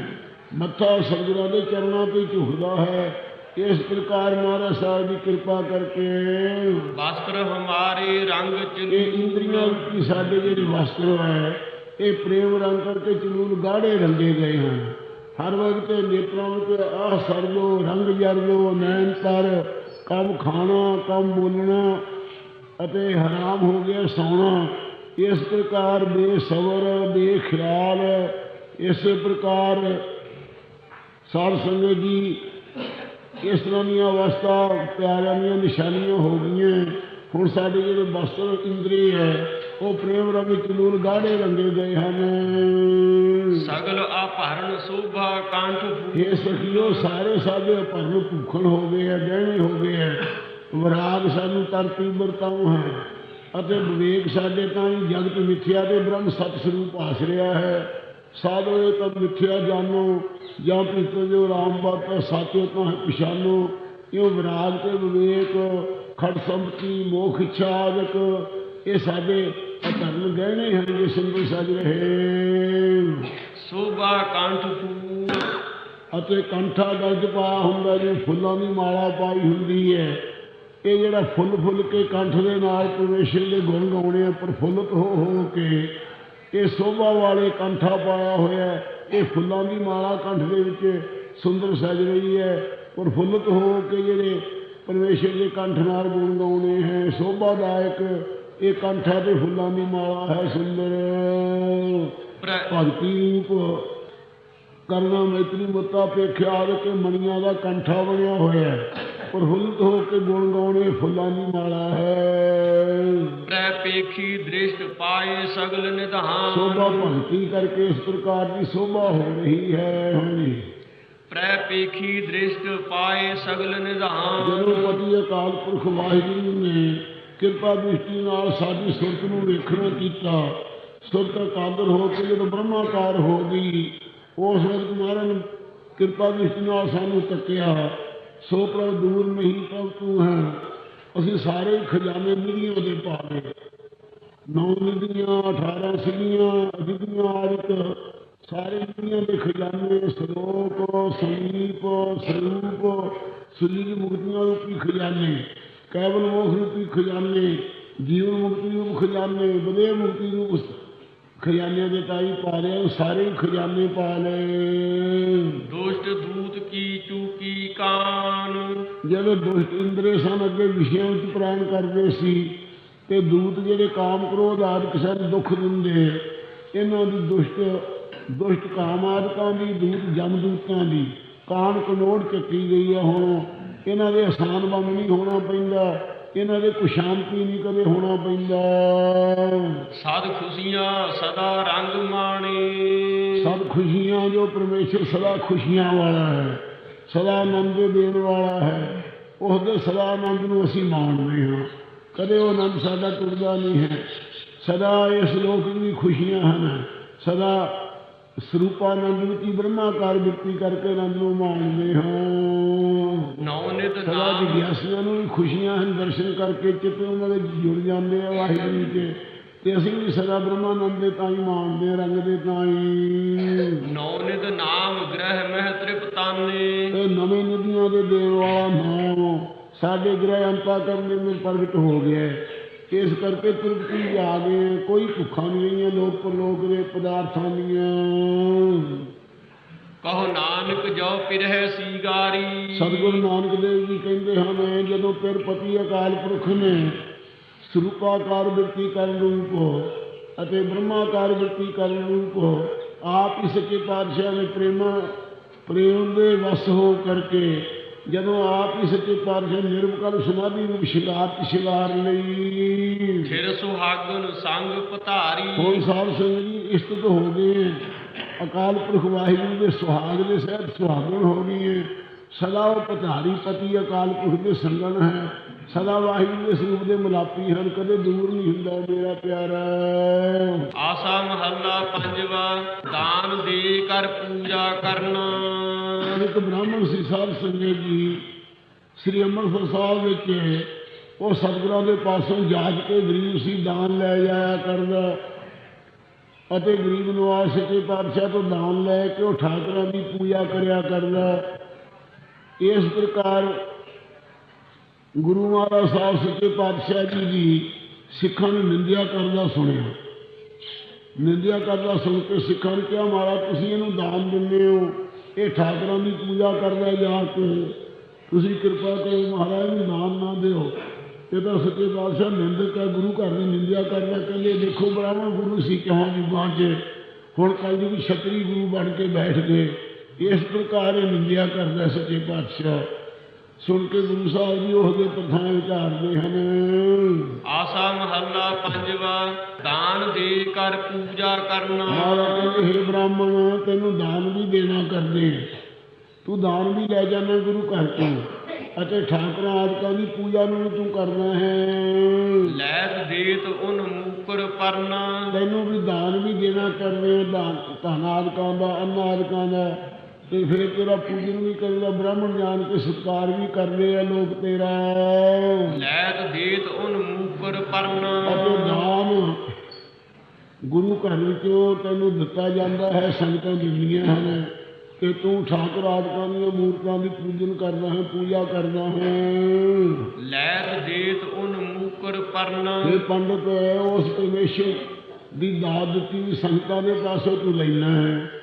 [SPEAKER 2] ਮੱਥਾ ਸਤਿਗੁਰਾਂ ਦੇ ਚਰਨਾਂ ਤੇ ਝੁਕਦਾ ਹੈ। ਇਸ ਪ੍ਰਕਾਰ ਮਹਾਰਾਜ ਸਾਹਿਬ ਦੀ ਕਿਰਪਾ ਕਰਕੇ
[SPEAKER 1] ਵਸਤਰ ਹਮਾਰੇ ਰੰਗ
[SPEAKER 2] ਇਹ ਇੰਦਰੀਆਂ ਰੂਪੀ ਸਾਡੇ ਜਿਹੜੇ ਵਸਤਰ ਹੈ ਇਹ ਪ੍ਰੇਮ ਰੰਗ ਕਰਕੇ ਚਲੂਨ ਗਾੜੇ ਰੰਗੇ ਗਏ ਹਨ। ਹਰ ਵਕਤ ਨੇਤਰਾਂ ਵਿੱਚ ਆਹ ਸਰਦੋ ਰੰਗ ਜਰਦੋ ਨੈਣ ਤਰ ਕੰਮ ਖਾਣਾ ਕੰਮ ਬੋਲਣਾ ਅਤੇ ਹਰਾਮ ਹੋ ਗਿਆ ਸੌਣਾ ਇਸ ਪ੍ਰਕਾਰ ਬੇਸਬਰ ਬੇਖਿਆਲ ਇਸੇ ਪ੍ਰਕਾਰ ਸਾਧ ਸੰਗਤ ਜੀ ਇਸ ਤਰ੍ਹਾਂ ਦੀਆਂ ਅਵਸਥਾ ਪਿਆਰਿਆਂ ਦੀਆਂ ਨਿਸ਼ਾਨੀਆਂ ਹੋ ਗਈਆਂ। ਹੁਣ ਸਾਡੇ ਜਿਹੜੇ ਬਸਤਰ ਇੰਦਰੀ ਹੈ ਉਹ ਪ੍ਰੇਮ ਰੰਗ ਚਲੂਨ ਗਾੜੇ ਰੰਗੇ ਗਏ ਹਨ।
[SPEAKER 1] ਸਗਲ ਆਪਹਰਨ ਸੋਭਾ ਕੰਠ
[SPEAKER 2] ਇਹ ਸਖੀਓ ਸਾਰੇ ਸਾਡੇ ਭਰਨ ਭੂਖਣ ਹੋ ਗਏ ਹੈ ਗਹਿਣੇ ਹੋ ਗਏ ਹੈ। ਵਿਰਾਗ ਸਾਨੂੰ ਤਰਤੀ ਵਰਤਾਉ ਹੈ। ਅਤੇ ਵਿਵੇਕ ਸਾਡੇ ਤਾਂ ਜਗਤ ਮਿਥਿਆ ਤੇ ਬ੍ਰਹਮ ਸਤ ਸਰੂਪ ਆਸ ਰਿਹਾ ਹੈ। ਸਾਧੋ ਇਹ ਤਾਂ ਮਿਥਿਆ ਜਾਣੋ ਜਾਂ ਪਿਤਰ ਜੋ ਰਾਮ ਬਾਤ ਸਾਚੋ ਤਾਂ ਪਛਾਨੋ ਇਹ ਵਿਰਾਗ ਤੇ ਵਿਵੇਕ ਖੜ ਸੰਪਤੀ ਮੋਖ ਇੱਛਾ ਆਦਿਕ ਇਹ ਸਾਡੇ ਅਧਰਨ ਗਹਿਣੇ ਹਨ ਜੋ ਸੰਦਰ ਸਜ ਰਹੇ।
[SPEAKER 1] ਸੋਭਾ ਕੰਠ ਫੂਲ
[SPEAKER 2] ਅਤੇ ਕੰਠਾ ਗਲਜ ਪਾਇਆ ਹੁੰਦਾ ਜਿਵੇਂ ਫੁੱਲਾਂ ਦੀ ਮਾਲਾ ਪਾਈ ਹੁੰਦੀ ਹੈ ਇਹ ਜਿਹੜਾ ਫੁੱਲ ਫੁੱਲ ਕੇ ਕੰਠ ਦੇ ਨਾਲ ਪਰਮੇਸ਼ਰ ਦੇ ਗੁਣ ਗਾਉਣੇ ਆ ਪ੍ਰਫੁੱਲਤ ਹੋ ਹੋ ਕੇ ਇਹ ਸੋਭਾ ਵਾਲੇ ਕੰਠਾ ਪਾਇਆ ਹੋਇਆ। ਇਹ ਫੁੱਲਾਂ ਦੀ ਮਾਲਾ ਕੰਠ ਦੇ ਵਿੱਚ ਸੁੰਦਰ ਸਜ ਰਹੀ ਹੈ। ਪ੍ਰਫੁੱਲਤ ਹੋ ਕੇ ਜਿਹੜੇ ਪਰਮੇਸ਼ਰ ਦੇ ਕੰਠ ਨਾਲ ਗੁਣ ਗਾਉਣੇ ਹੈ ਸੋਭਾਦਾਇਕ ਇਹ ਕੰਠਾ ਤੇ ਫੁੱਲਾਂ ਦੀ ਮਾਲਾ ਹੈ ਸੁੰਦਰ। ਭਗਤੀ ਰੂਪ ਕਰਨਾ ਮੈਤਰੀ ਮੁੱਤਾ ਪੇਖਿਆ ਕੇ ਮਣੀਆਂ ਦਾ ਕੰਠਾ ਬਣਿਆ ਹੋਇਆ ਹੈ। ਪ੍ਰਫੁੱਲਤ ਹੋ ਕੇ ਗੁਣ ਗਾਉਣੇ ਫੁੱਲਾਂ ਦੀ ਮਾਲਾ ਹੈ।
[SPEAKER 1] ਪ੍ਰੈ ਪੇਖੀ ਦ੍ਰਿਸ਼ਟ ਪਾਏ ਸਗਲ ਨਿਧਾਨ।
[SPEAKER 2] ਸੋਭਾ ਭਗਤੀ ਕਰਕੇ ਇਸ ਪ੍ਰਕਾਰ ਦੀ ਸੋਭਾ ਹੋ ਰਹੀ ਹੈ ਹਾਂਜੀ
[SPEAKER 1] ਪ੍ਰੈ ਪੇਖੀ ਦ੍ਰਿਸ਼ਟ ਪਾਏ ਸਗਲ
[SPEAKER 2] ਜਦੋਂ
[SPEAKER 1] ਨਿਧਾਨ
[SPEAKER 2] ਪਤੀ ਅਕਾਲ ਪੁਰਖ ਵਾਹਿਗੁਰੂ ਨੇ ਕਿਰਪਾ ਦ੍ਰਿਸ਼ਟੀ ਨਾਲ ਸਾਡੀ ਸੁਰਤ ਨੂੰ ਵੇਖਣਾ ਕੀਤਾ ਸੁਰਤ ਕਾਦਰ ਹੋ ਕੇ ਜਦੋਂ ਬ੍ਰਹਮਾਕਾਰ ਹੋ ਗਈ ਉਸ ਵਕਤ ਮਹਾਰਾਜ ਕਿਰਪਾ ਦ੍ਰਿਸ਼ਟੀ ਨਾਲ ਸਾਨੂੰ ਤੱਕਿਆ ਸੋ ਪ੍ਰਭ ਦੂਰ ਨਹੀਂ ਪ੍ਰਭ ਤੂੰ ਹੈ ਅਸੀਂ ਸਾਰੇ ਹੀ ਖਜ਼ਾਨੇ ਨਿਧੀਆਂ ਦੇ ਪਾ ਲਏ ਨੌ ਨਿਧੀਆਂ 18 ਸਿੰਘੀਆਂ ਅਧਿਕੀਆਂ ਆਦਿਕ ਸਾਰੇ ਨਿਧੀਆਂ ਦੇ ਖਜ਼ਾਨੇ ਸਰੋਪ ਸੰਦੀਪ ਸਰੂਪ ਸੁਲੀਲ ਮੁਕਤੀਆਂ ਰੂਪੀ ਖਜ਼ਾਨੇ ਕੇਵਲ ਮੋਖ ਰੂਪੀ ਖਜ਼ਾਨੇ ਜੀਵਨ ਮੁਕਤੀ ਰੂਪ ਖਜ਼ਾਨੇ ਬਦੇ ਮੁਕਤੀ ਰੂਪ ਖਜ਼ਾਨੇ ਦੇ ਤਾਈ ਪਾ ਲਏ ਉਹ ਸਾਰੇ ਖਜ਼ਾਨੇ ਪਾ ਲਏ।
[SPEAKER 1] ਦੁਸ਼ਟ ਦੂਤ ਕੀ ਚੂਕੀ ਕਾਨ?
[SPEAKER 2] ਜਿਹੜੇ ਦੁਸ਼ਟ ਇੰਦਰੇ ਸਨ ਅੱਗੇ ਵਿਸ਼ਿਆਂ ਵਿੱਚ ਪ੍ਰਾਣ ਕਰਦੇ ਸੀ ਤੇ ਦੂਤ ਜਿਹੜੇ ਕਾਮ ਕ੍ਰੋਧ ਆਦਿ ਨੂੰ ਦੁੱਖ ਦਿੰਦੇ। ਇਹਨਾਂ ਦੀ ਦੁਸ਼ਟ ਦੁਸ਼ਟ ਕਾਮ ਆਦਿਕਾਂ ਦੀ ਦੂਤ ਜਮ ਦੂਤਾਂ ਦੀ। ਕਾਨ ਕਨੋੜ ਚੱਕੀ ਗਈ ਹੈ ਹੁਣ। ਇਹਨਾਂ ਦੇ ਆਸਾਨ ਬੰਦ ਨਹੀਂ ਹੋਣਾ ਪੈਂਦਾ। ਇਹਨਾਂ ਦੇ ਕੁਸ਼ਾਂਤੀ ਨਹੀਂ ਕਦੇ ਹੋਣਾ ਪੈਂਦਾ
[SPEAKER 1] ਸਦ ਖੁਸ਼ੀਆਂ ਸਦਾ ਰੰਗ ਮਾਣੇ
[SPEAKER 2] ਸਭ ਖੁਸ਼ੀਆਂ ਜੋ ਪਰਮੇਸ਼ਰ ਸਦਾ ਖੁਸ਼ੀਆਂ ਵਾਲਾ ਹੈ ਸਦਾ ਆਨੰਦ ਦੇਣ ਵਾਲਾ ਹੈ ਉਸ ਦੇ ਸਦਾ ਆਨੰਦ ਨੂੰ ਅਸੀਂ ਮਾਣਦੇ ਹਾਂ ਕਦੇ ਉਹ ਆਨੰਦ ਸਾਡਾ ਟੁੱਟਦਾ ਨਹੀਂ ਹੈ ਸਦਾ ਇਸ ਲੋਕ ਦੀ ਖੁਸ਼ੀਆਂ ਹਨ ਸਦਾ ਸਰੂਪਾਨੰਦ ਵਿੱਚ ਬ੍ਰਹਮਾਕਾਰ ਵਿਅਕਤੀ ਕਰਕੇ ਆਨੰਦ ਨੂੰ ਮਾਣਦੇ ਹਾਂ।
[SPEAKER 1] ਨੌ ਨਿਤ
[SPEAKER 2] ਸਦਾ ਜਿਗਿਆਸੀਆਂ ਨੂੰ ਵੀ ਖੁਸ਼ੀਆਂ ਹਨ ਦਰਸ਼ਨ ਕਰਕੇ ਚਿੱਤ ਉਹਨਾਂ ਦੇ ਜੁੜ ਜਾਂਦੇ ਆ ਵਾਹਿਗੁਰੂ ਜੀ ਤੇ ਅਸੀਂ ਵੀ ਸਦਾ ਬ੍ਰਹਮਾਨੰਦ ਦੇ ਤਾਂ ਹੀ ਮਾਣਦੇ ਰੰਗ ਦੇ ਤਾਂ ਹੀ।
[SPEAKER 1] ਨੌ ਨਿਤ ਨਾਮ ਗ੍ਰਹਿ ਮਹਿ ਤ੍ਰਿਪਤਾਨੇ।
[SPEAKER 2] ਇਹ ਨਵੇਂ ਨਦੀਆਂ ਦੇ ਦੇਣ ਵਾਲਾ ਨਾਮ ਸਾਡੇ ਗ੍ਰਹਿ ਅੰਤਾ ਕਰਨ ਦੇ ਵਿੱਚ ਪ੍ਰਗਟ ਹੋ ਗਿਆ ਹੈ। ਇਸ ਕਰਕੇ ਤ੍ਰਿਪਤੀ ਆ ਗਏ ਕੋਈ ਭੁੱਖਾਂ ਨਹੀਂ ਰਹੀਆਂ ਲੋਕ ਪਰਲੋਕ ਦੇ ਪਦਾਰਥਾਂ ਦੀਆਂ।
[SPEAKER 1] ਕਹੋ ਨਾਨਕ ਜੋ ਪਿਰਹਿ ਸੀਗਾਰੀ।
[SPEAKER 2] ਸਤਿਗੁਰੂ ਨਾਨਕ ਦੇਵ ਜੀ ਕਹਿੰਦੇ ਹਨ ਜਦੋਂ ਫਿਰ ਪਤੀ ਅਕਾਲ ਪੁਰਖ ਨੇ ਸਰੂਪਾਕਾਰ ਬਿਰਤੀ ਕਰਨ ਰੂਪ ਅਤੇ ਬ੍ਰਹਮਾਕਾਰ ਬਿਰਤੀ ਕਰਨ ਰੂਪ ਆਪ ਹੀ ਸੱਚੇ ਪਾਤਸ਼ਾਹ ਨੇ ਪ੍ਰੇਮ ਪ੍ਰੇਮ ਦੇ ਵਸ ਹੋ ਕਰਕੇ ਜਦੋਂ ਆਪ ਹੀ ਸੱਚੇ ਪਾਤਸ਼ਾਹ ਨਿਰਵਕਲ ਸਮਾਧੀ ਰੂਪ ਸ਼ਿੰਗਾਰ ਸ਼ਿੰਗਾਰ ਲਈ।
[SPEAKER 1] ਫਿਰ ਸੁਹਾਗਨ ਸੰਗ ਪਧਾਰੀ।
[SPEAKER 2] ਹੁਣ ਸਾਧ ਸੰਗਤ ਜੀ ਇਸਤਤ ਹੋ ਗਏ। ਅਕਾਲ ਪੁਰਖ ਵਾਹਿਗੁਰੂ ਦੇ ਸੁਹਾਗ ਦੇ ਸਹਿਤ ਸੁਹਾਗਣ ਹੋ ਗਈ ਸਦਾ ਉਹ ਪਧਾਰੀ ਪਤੀ ਅਕਾਲ ਪੁਰਖ ਦੇ ਸੰਗਣ ਹੈ। ਸਦਾ ਵਾਹਿਗੁਰੂ ਦੇ ਸਰੂਪ ਦੇ ਮਲਾਪੀ ਹਨ ਕਦੇ ਦੂਰ ਨਹੀਂ ਹੁੰਦਾ ਮੇਰਾ ਪਿਆਰਾ।
[SPEAKER 1] ਆਸਾ ਮਹੱਲਾ ਪੰਜਵਾ ਦਾਨ ਦੇ ਕਰ ਪੂਜਾ ਕਰਨਾ।
[SPEAKER 2] ਇੱਕ ਬ੍ਰਾਹਮਣ ਸੀ ਸਾਹਿਬ ਸੰਗਤ ਜੀ, ਸ੍ਰੀ ਅੰਮ੍ਰਿਤਸਰ ਸਾਹਿਬ ਵਿੱਚ। ਉਹ ਸਤਿਗੁਰਾਂ ਦੇ ਪਾਸੋਂ ਜਾਜ ਕੇ ਗਰੀਬ ਸੀ, ਦਾਨ ਲੈ ਜਾਇਆ ਕਰਦਾ। ਅਤੇ ਗਰੀਬ ਨਵਾਜ਼ ਸੱਚੇ ਪਾਤਸ਼ਾਹ ਤੋਂ ਦਾਨ ਲੈ ਕੇ ਉਹ ਠਾਕਰਾਂ ਦੀ ਪੂਜਾ ਕਰਿਆ ਕਰਦਾ। ਇਸ ਪ੍ਰਕਾਰ ਗੁਰੂ ਮਹਾਰਾਜ ਸਾਹਿਬ ਸੱਚੇ ਪਾਤਸ਼ਾਹ ਜੀ ਦੀ ਸਿੱਖਾਂ ਨੂੰ ਨਿੰਦਿਆ ਕਰਦਾ ਸੁਣਿਆ। ਨਿੰਦਿਆ ਕਰਦਾ ਸੁਣ ਕੇ ਸਿੱਖਾਂ ਨੇ ਕਿਹਾ, ਮਹਾਰਾਜ, ਤੁਸੀਂ ਇਹਨੂੰ ਦਾਨ ਦਿੰਦੇ ਹੋ। ਇਹ ਠਾਕਰਾਂ ਦੀ ਪੂਜਾ ਕਰਦਾ ਜਾ ਕੇ ਤੁਸੀਂ ਕਿਰਪਾ ਕਰੋ ਮਹਾਰਾਜ ਨੂੰ ਨਾਮ ਨਾ ਦਿਓ। ਇਹ ਤਾਂ ਸੱਚੇ ਪਾਤਸ਼ਾਹ ਨਿੰਦਕ ਹੈ, ਗੁਰੂ ਘਰ ਦੀ ਨਿੰਦਿਆ ਕਰਦਾ ਕਹਿੰਦੇ ਦੇਖੋ ਬ੍ਰਾਹਮਣ ਗੁਰੂ ਸੀ, ਕਿਉਂ ਯੁਗਾਂ 'ਚ ਹੁਣ ਕੱਲ੍ਹ ਜੀ ਛਤਰੀ ਗੁਰੂ ਬਣ ਕੇ ਬੈਠ ਗਏ। ਇਸ ਪ੍ਰਕਾਰ ਇਹ ਨਿੰਦਿਆ ਕਰਦਾ ਸੱਚੇ ਪਾਤਸ਼ਾਹ। ਸੁਣ ਕੇ ਗੁਰੂ ਸਾਹਿਬ ਜੀ ਉਹਦੇ ਪ੍ਰਥਾਂ ਵਿਚਾਰਦੇ ਹਨ।
[SPEAKER 1] ਆਸਾ ਮਹੱਲਾ ਪੰਜਵਾ ਦਾਨ ਦੇ ਕਰ ਪੂਜਾ ਕਰਨਾ।
[SPEAKER 2] ਮਹਾਰਾਜ ਕਹਿੰਦੇ ਹੇ ਬ੍ਰਾਹਮਣ ਤੈਨੂੰ ਦਾਨ ਵੀ ਦੇਣਾ ਕਰਦੇ ਤੂੰ ਦਾਨ ਵੀ ਲੈ ਜਾਣਾ ਗੁਰੂ ਘਰ ਤੋਂ। ਅਤੇ ਠਾਕਰਾਂ ਆਦਿਕਾਂ ਦੀ ਪੂਜਾ ਨੂੰ ਤੂੰ ਕਰਨਾ ਹੈ।
[SPEAKER 1] ਲੈਤ ਦੇਤ ਉਨ ਮੂਕਰ ਪਰਨਾ।
[SPEAKER 2] ਤੈਨੂੰ ਵੀ ਦਾਨ ਵੀ ਦੇਣਾ ਦਾਨ ਧਨ ਆਦਿਕਾਂ ਦਾ ਅੰਨ ਆਦਿਕਾਂ ਦਾ। ਤੇ ਫਿਰ ਤੇਰਾ ਪੂਜਨ ਵੀ ਕਰਦਾ ਬ੍ਰਾਹਮਣ ਜਾਣ ਕੇ ਸਤਕਾਰ ਵੀ ਕਰਦੇ ਆ ਲੋਕ ਤੇਰਾ।
[SPEAKER 1] ਲੈਤ ਦੇਤ ਉਨ ਮੂਕਰ ਪਰਨਾ
[SPEAKER 2] ਅਤੇ ਦਾਨ ਗੁਰੂ ਘਰ ਵਿੱਚੋਂ ਤੈਨੂੰ ਦਿੱਤਾ ਜਾਂਦਾ ਹੈ ਸੰਗਤਾਂ ਦਿੰਦੀਆਂ ਹਨ। ਕਿ ਤੂੰ ਠਾਕੁਰ ਆਦਿਕਾਂ ਦੀਆਂ ਮੂਰਤਾਂ ਦੀ ਪੂਜਨ ਕਰਦਾ ਹੈ ਪੂਜਾ ਕਰਦਾ ਹੈ।
[SPEAKER 1] ਲੈਤ ਦੇਤ ਉਨ ਮੂਕਰ ਪਰਨਾ
[SPEAKER 2] ਇਹ ਪੰਡਤ ਉਸ ਪਰਮੇਸ਼ਰ ਦੀ ਦਾਤ ਦਿੱਤੀ ਸੰਗਤਾਂ ਦੇ ਪਾਸੋਂ ਤੂੰ ਲੈਣਾ ਹੈ।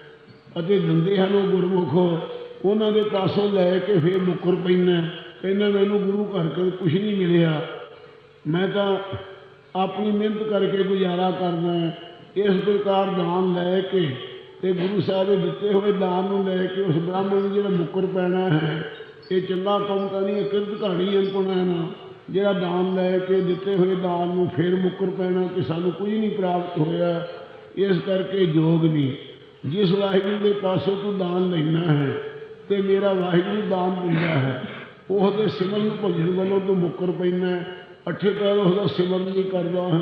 [SPEAKER 2] ਅਤੇ ਦਿੰਦੇ ਹਨ ਉਹ ਗੁਰਮੁਖ ਉਹਨਾਂ ਦੇ ਪਾਸੋਂ ਲੈ ਕੇ ਫੇਰ ਮੁੱਕਰ ਪੈਣਾ ਕਹਿੰਦਾ ਮੈਨੂੰ ਗੁਰੂ ਘਰ ਕੇ ਕੁਝ ਨਹੀਂ ਮਿਲਿਆ। ਮੈਂ ਤਾਂ ਆਪਣੀ ਮਿਹਨਤ ਕਰਕੇ ਗੁਜ਼ਾਰਾ ਕਰਦਾ ਹਾਂ। ਇਸ ਪ੍ਰਕਾਰ ਦਾਨ ਲੈ ਕੇ ਤੇ ਗੁਰੂ ਸਾਹਿਬ ਦੇ ਦਿੱਤੇ ਹੋਏ ਦਾਨ ਨੂੰ ਲੈ ਕੇ ਉਸ ਬ੍ਰਾਹਮਣ ਨੂੰ ਜਿਹੜਾ ਮੁੱਕਰ ਪੈਣਾ ਹੈ, ਇਹ ਚੰਗਾ ਕੰਮ ਤਾਂ ਨਹੀਂ, ਇਹ ਕਿਰਤ ਘਾੜੀ ਅੰਪਣਾ ਨਾ। ਜਿਹੜਾ ਦਾਨ ਲੈ ਕੇ ਦਿੱਤੇ ਹੋਏ ਦਾਨ ਨੂੰ ਫੇਰ ਮੁੱਕਰ ਪੈਣਾ ਕਿ ਸਾਨੂੰ ਕੁਝ ਨਹੀਂ ਪ੍ਰਾਪਤ ਹੋਇਆ। ਇਸ ਕਰਕੇ ਜੋਗ ਨਹੀਂ। ਜਿਸ ਵਾਹਿਗੁਰੂ ਦੇ ਪਾਸੋਂ ਤੂੰ ਦਾਨ ਲੈਣਾ ਹੈ ਤੇ ਮੇਰਾ ਵਾਹਿਗੁਰੂ ਦਾਨ ਦਿੰਦਾ ਹੈ ਉਹਦੇ ਸਿਮਰਨ ਨੂੰ ਭਜਨ ਵੱਲੋਂ ਤੂੰ ਮੁੱਕਰ ਪੈਣਾ ਹੈ। ਅੱਠੇ ਪੈਰ ਉਹਦਾ ਸਿਮਰਨ ਵੀ ਕਰਦਾ ਹੈ।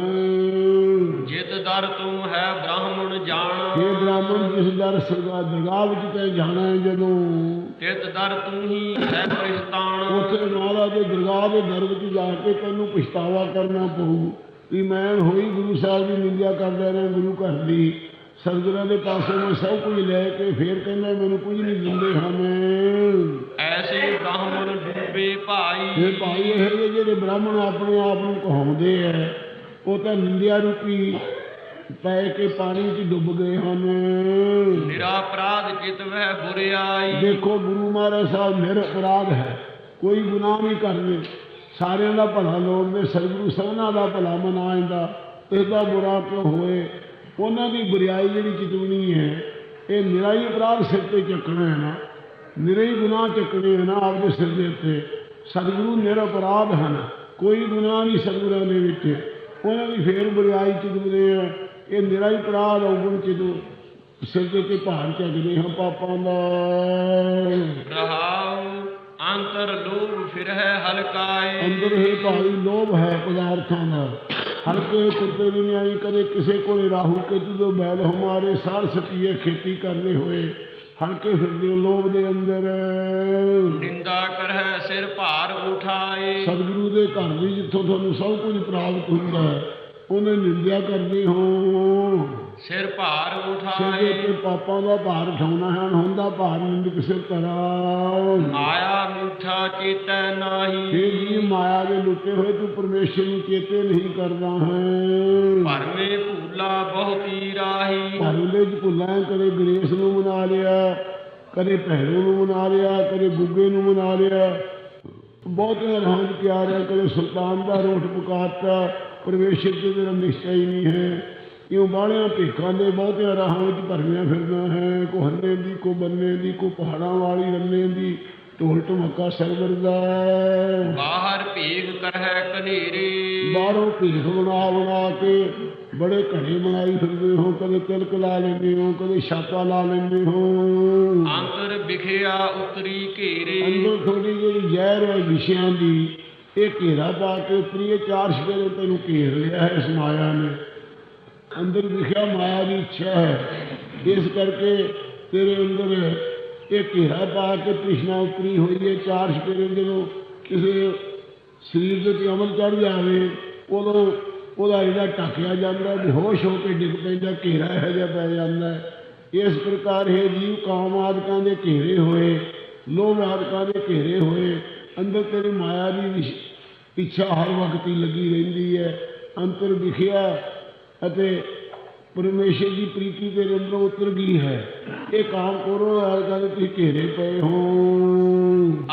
[SPEAKER 1] ਜਿਤ ਦਰ ਤੂੰ ਹੈ ਬ੍ਰਾਹਮਣ ਜਾਣ।
[SPEAKER 2] ਇਹ ਬ੍ਰਾਹਮਣ ਜਿਸ ਦਰ ਸਰਗਾ ਦਰਗਾਹ ਵਿੱਚ ਤੈ ਜਾਣਾ ਹੈ ਜਦੋਂ।
[SPEAKER 1] ਤਿਤ ਦਰ ਤੂੰ ਹੀ ਹੈ ਪ੍ਰਿਸਤਾਨ
[SPEAKER 2] ਉੱਥੇ ਮਹਾਰਾਜ ਦੇ ਦਰਗਾਹ ਦੇ ਦਰ ਵਿੱਚ ਜਾ ਕੇ ਤੈਨੂੰ ਪਛਤਾਵਾ ਕਰਨਾ ਪਊ। ਵੀ ਮੈਂ ਹੋਈ ਗੁਰੂ ਸਾਹਿਬ ਦੀ ਨਿੰਦਿਆ ਕਰਦਾ ਰਿਹਾ ਗੁਰੂ ਘਰ ਦੀ ਸਤਿਗੁਰਾਂ ਦੇ ਪਾਸੋਂ ਮੈਂ ਸਭ ਕੁਝ ਲੈ ਕੇ ਫੇਰ ਕਹਿੰਦਾ ਮੈਨੂੰ ਕੁਝ ਨਹੀਂ ਦਿੰਦੇ ਹਨ।
[SPEAKER 1] ਐਸੇ ਬ੍ਰਾਹਮਣ ਡੂਬੇ ਭਾਈ।
[SPEAKER 2] ਇਹ ਭਾਈ ਇਹ ਜਿਹੇ ਜਿਹੜੇ ਬ੍ਰਾਹਮਣ ਆਪਣੇ ਆਪ ਨੂੰ ਕਹਾਉਂਦੇ ਐ ਉਹ ਤਾਂ ਨਿੰਦਿਆ ਰੂਪੀ ਪੈ ਕੇ ਪਾਣੀ 'ਚ ਡੁੱਬ ਗਏ ਹਨ।
[SPEAKER 1] ਨਿਰਾਪਰਾਧ ਚਿਤ ਵਹਿ ਬੁਰਿਆਈ
[SPEAKER 2] ਦੇਖੋ ਗੁਰੂ ਮਹਾਰਾਜ ਸਾਹਿਬ ਨਿਰ ਅਪਰਾਧ ਹੈ। ਕੋਈ ਗੁਨਾਹ ਨਹੀਂ ਕਰਦੇ ਸਾਰਿਆਂ ਦਾ ਭਲਾ ਲੋੜਦੇ ਸਤਿਗੁਰੂ ਸਭਨਾਂ ਦਾ ਭਲਾ ਮਨਾਉਂਦਾ ਇਹਦਾ ਬੁਰਾ ਕਿਉਂ ਹੋਏ? ਉਹਨਾਂ ਦੀ ਬੁਰਾਈ ਜਿਹੜੀ ਚਿਤਵਣੀ ਹੈ, ਇਹ ਨਿਰਾਈ ਅਪਰਾਧ ਸਿਰ ਤੇ ਚੱਕਣਾ ਹੈ ਨਾ ਨਿਰੇ ਹੀ ਗੁਨਾਹ ਚੱਕਣੇ ਹਨ ਆਪਦੇ ਸਿਰ ਦੇ ਉੱਤੇ। ਸਤਿਗੁਰੂ ਨਿਰਪਰਾਧ ਹਨ, ਕੋਈ ਗੁਨਾਹ ਨਹੀਂ ਸਤਿਗੁਰਾਂ ਦੇ ਵਿੱਚ। ਉਹਨਾਂ ਦੀ ਫੇਰ ਬੁਰਾਈ ਚਿਤਵਦੇ ਆ ਇਹ ਨਿਰਾ ਅਪਰਾਧ ਔਗਣ ਚਿਤੂ ਸਿਰ ਦੇ ਉੱਤੇ ਭਾਰ ਚੱਕਦੇ ਹਾਂ ਪਾਪਾਂ ਦਾ।
[SPEAKER 1] ਰਹਾਉ ਅੰਤਰ ਲੋਭ ਫਿਰ ਹੈ ਹਲਕਾਏ।
[SPEAKER 2] ਅੰਦਰ ਹੈ ਭਾਈ ਲੋਭ ਹੈ ਪਦਾਰਥਾਂ ਦਾ ਹਲਕੇ ਕੁੱਤੇ ਦੀ ਨਿਆਈ ਕਦੇ ਕਿਸੇ ਕੋਲੇ ਰਾਹੂ ਕੇਤੂ ਤੋਂ ਬੈਲ ਹਮਾਰੇ ਸਾਰ ਸਤੀਏ ਖੇਤੀ ਕਰਦੇ ਹੋਏ। ਹਲਕੇ ਫਿਰਦੇ ਲੋਭ ਦੇ ਅੰਦਰ।
[SPEAKER 1] ਨਿੰਦਾ ਕਰਹਿ ਸਿਰ ਭਾਰ ਉਠਾਏ।
[SPEAKER 2] ਸਤਿਗੁਰੂ ਦੇ ਘਰ ਦੀ ਜਿੱਥੋਂ ਤੁਹਾਨੂੰ ਸਭ ਕੁਝ ਪ੍ਰਾਪਤ ਹੁੰਦਾ ਹੈ ਉਹਨੇ ਨਿੰਦਿਆ ਕਰਦੇ ਹੋ।
[SPEAKER 1] ਸਿਰ ਭਾਰ
[SPEAKER 2] ਸਿਰ
[SPEAKER 1] ਉਠਾਏ
[SPEAKER 2] ਉੱਤੇ ਪਾਪਾਂ ਦਾ ਭਾਰ ਉਠਾਉਣਾ ਹੈ ਹੁੰਦਾ ਭਾਰ ਨਿੰਦ ਕਿਸੇ ਤਰ੍ਹਾਂ।
[SPEAKER 1] ਮਾਇਆ ਮਿੱਠਾ ਚੇਤੈ ਨਾਹੀ।
[SPEAKER 2] ਇਹ ਜੀ ਮਾਇਆ ਦੇ ਲੁੱਟੇ ਹੋਏ ਤੂੰ ਪਰਮੇਸ਼ਰ ਨੂੰ ਚੇਤੇ ਨਹੀਂ ਕਰਦਾ ਹੈ।
[SPEAKER 1] ਭਰਮੇ ਭੂਲਾ ਬਹੁਤੀ ਰਾਹੀ।
[SPEAKER 2] ਭਾਰੂਲੇ ਚ ਭੁੱਲਾਂ ਕਦੇ ਗਣੇਸ਼ ਨੂੰ ਮਨਾ ਲਿਆ ਕਦੇ ਭੈਰੋ ਨੂੰ ਮਨਾ ਲਿਆ ਕਦੇ ਗੁੱਗੇ ਨੂੰ ਮਨਾ ਲਿਆ। ਬਹੁਤਿਆਂ ਰਾਹਾਂ ਚ ਪਿਆਰ ਹੈ ਕਦੇ ਸੁਲਤਾਨ ਦਾ ਰੋਟ ਪਕਾਤਾ ਪਰਮੇਸ਼ਰ ਤੇ ਤੇਰਾ ਨਿਸ਼ਚੈ ਹੀ ਨਹੀਂ ਹੈ। ਇਉਂ ਬਾਹਲਿਆਂ ਭੇਖਾਂ ਦੇ ਬਹੁਤਿਆਂ ਰਾਹਾਂ ਵਿੱਚ ਭਰਮਿਆ ਫਿਰਦਾ ਹੈ। ਕੋ ਹੰਨੇ ਦੀ ਕੋ ਬੰਨੇ ਦੀ ਕੋ ਪਹਾੜਾਂ ਵਾਲੀ ਰੰਨੇ ਦੀ ਢੋਲ ਢਮੱਕਾ ਸਰਵਰ ਦਾ
[SPEAKER 1] ਬਾਹਰ ਭੇਗ ਕਰਹਿ ਕਨੇਰੇ।
[SPEAKER 2] ਬਾਹਰੋਂ ਭੀਖ ਬਣਾ ਬਣਾ ਕੇ ਬੜੇ ਘੜੇ ਬਣਾਈ ਫਿਰਦੇ ਹੋ। ਕਦੇ ਤਿਲਕ ਲਾ ਲੈਂਦੇ ਹੋ ਕਦੇ ਛਾਪਾ ਲਾ ਲੈਂਦੇ ਹੋ।
[SPEAKER 1] ਅੰਤਰ ਵਿਖਿਆ ਉਤਰੀ ਘੇਰੇ।
[SPEAKER 2] ਅੰਦਰ ਥੋੜੀ ਜਿਹੀ ਜ਼ਹਿਰ ਹੈ ਵਿਸ਼ਿਆਂ ਦੀ ਇਹ ਘੇਰਾ ਪਾ ਕੇ ਉਤਰੀ ਚਾਰ ਸਵੇਰੇ ਤੈਨੂੰ ਘੇਰ ਲਿਆ ਹੈ ਇਸ ਮਾਇਆ ਨੇ। ਅੰਦਰ ਵਿਖਿਆ ਮਾਇਆ ਦੀ ਇੱਛਾ ਹੈ। ਇਸ ਕਰਕੇ ਤੇਰੇ ਅੰਦਰ ਇਹ ਘੇਰਾ ਪਾ ਕੇ ਤ੍ਰਿਸ਼ਨਾ ਉਤਰੀ ਹੋਈ ਹੈ ਚਾਰ ਸਵੇਰੇ ਜਦੋਂ ਕਿਸੇ ਸਰੀਰ ਦੇ ਤੇ ਅਮਲ ਚੜ ਜਾਵੇ, ਉਦੋਂ ਉਹਦਾ ਜਿਹੜਾ ਟਾਕਿਆ ਜਾਂਦਾ, ਬੇਹੋਸ਼ ਹੋ ਕੇ ਡਿੱਗ ਪੈਂਦਾ, ਘੇਰਾ ਇਹੋ ਜਿਹਾ ਪੈ ਜਾਂਦਾ ਇਸ ਪ੍ਰਕਾਰ ਇਹ ਜੀਵ ਕਾਮ ਆਦਿਕਾਂ ਦੇ ਘੇਰੇ ਹੋਏ, ਲੋਭ ਆਦਿਕਾਂ ਦੇ ਘੇਰੇ ਹੋਏ, ਅੰਦਰ ਤੇਰੀ ਮਾਇਆ ਦੀ ਵਿਸ਼- ਇੱਛਾ ਹਰ ਵਕਤ ਹੀ ਲੱਗੀ ਰਹਿੰਦੀ ਹੈ। ਅੰਤਰ ਵਿਖਿਆ ਅਤੇ ਪਰਮੇਸ਼ਰ ਦੀ ਪ੍ਰੀਤੀ ਤੇਰੇ ਅੰਦਰ ਉਤਰ ਗਈ ਹੈ। ਇਹ ਕਾਮ ਕਰੋ ਆਦਿਕਾਂ ਦੇ ਤੁਸੀਂ ਘੇਰੇ ਪਏ ਹੋ।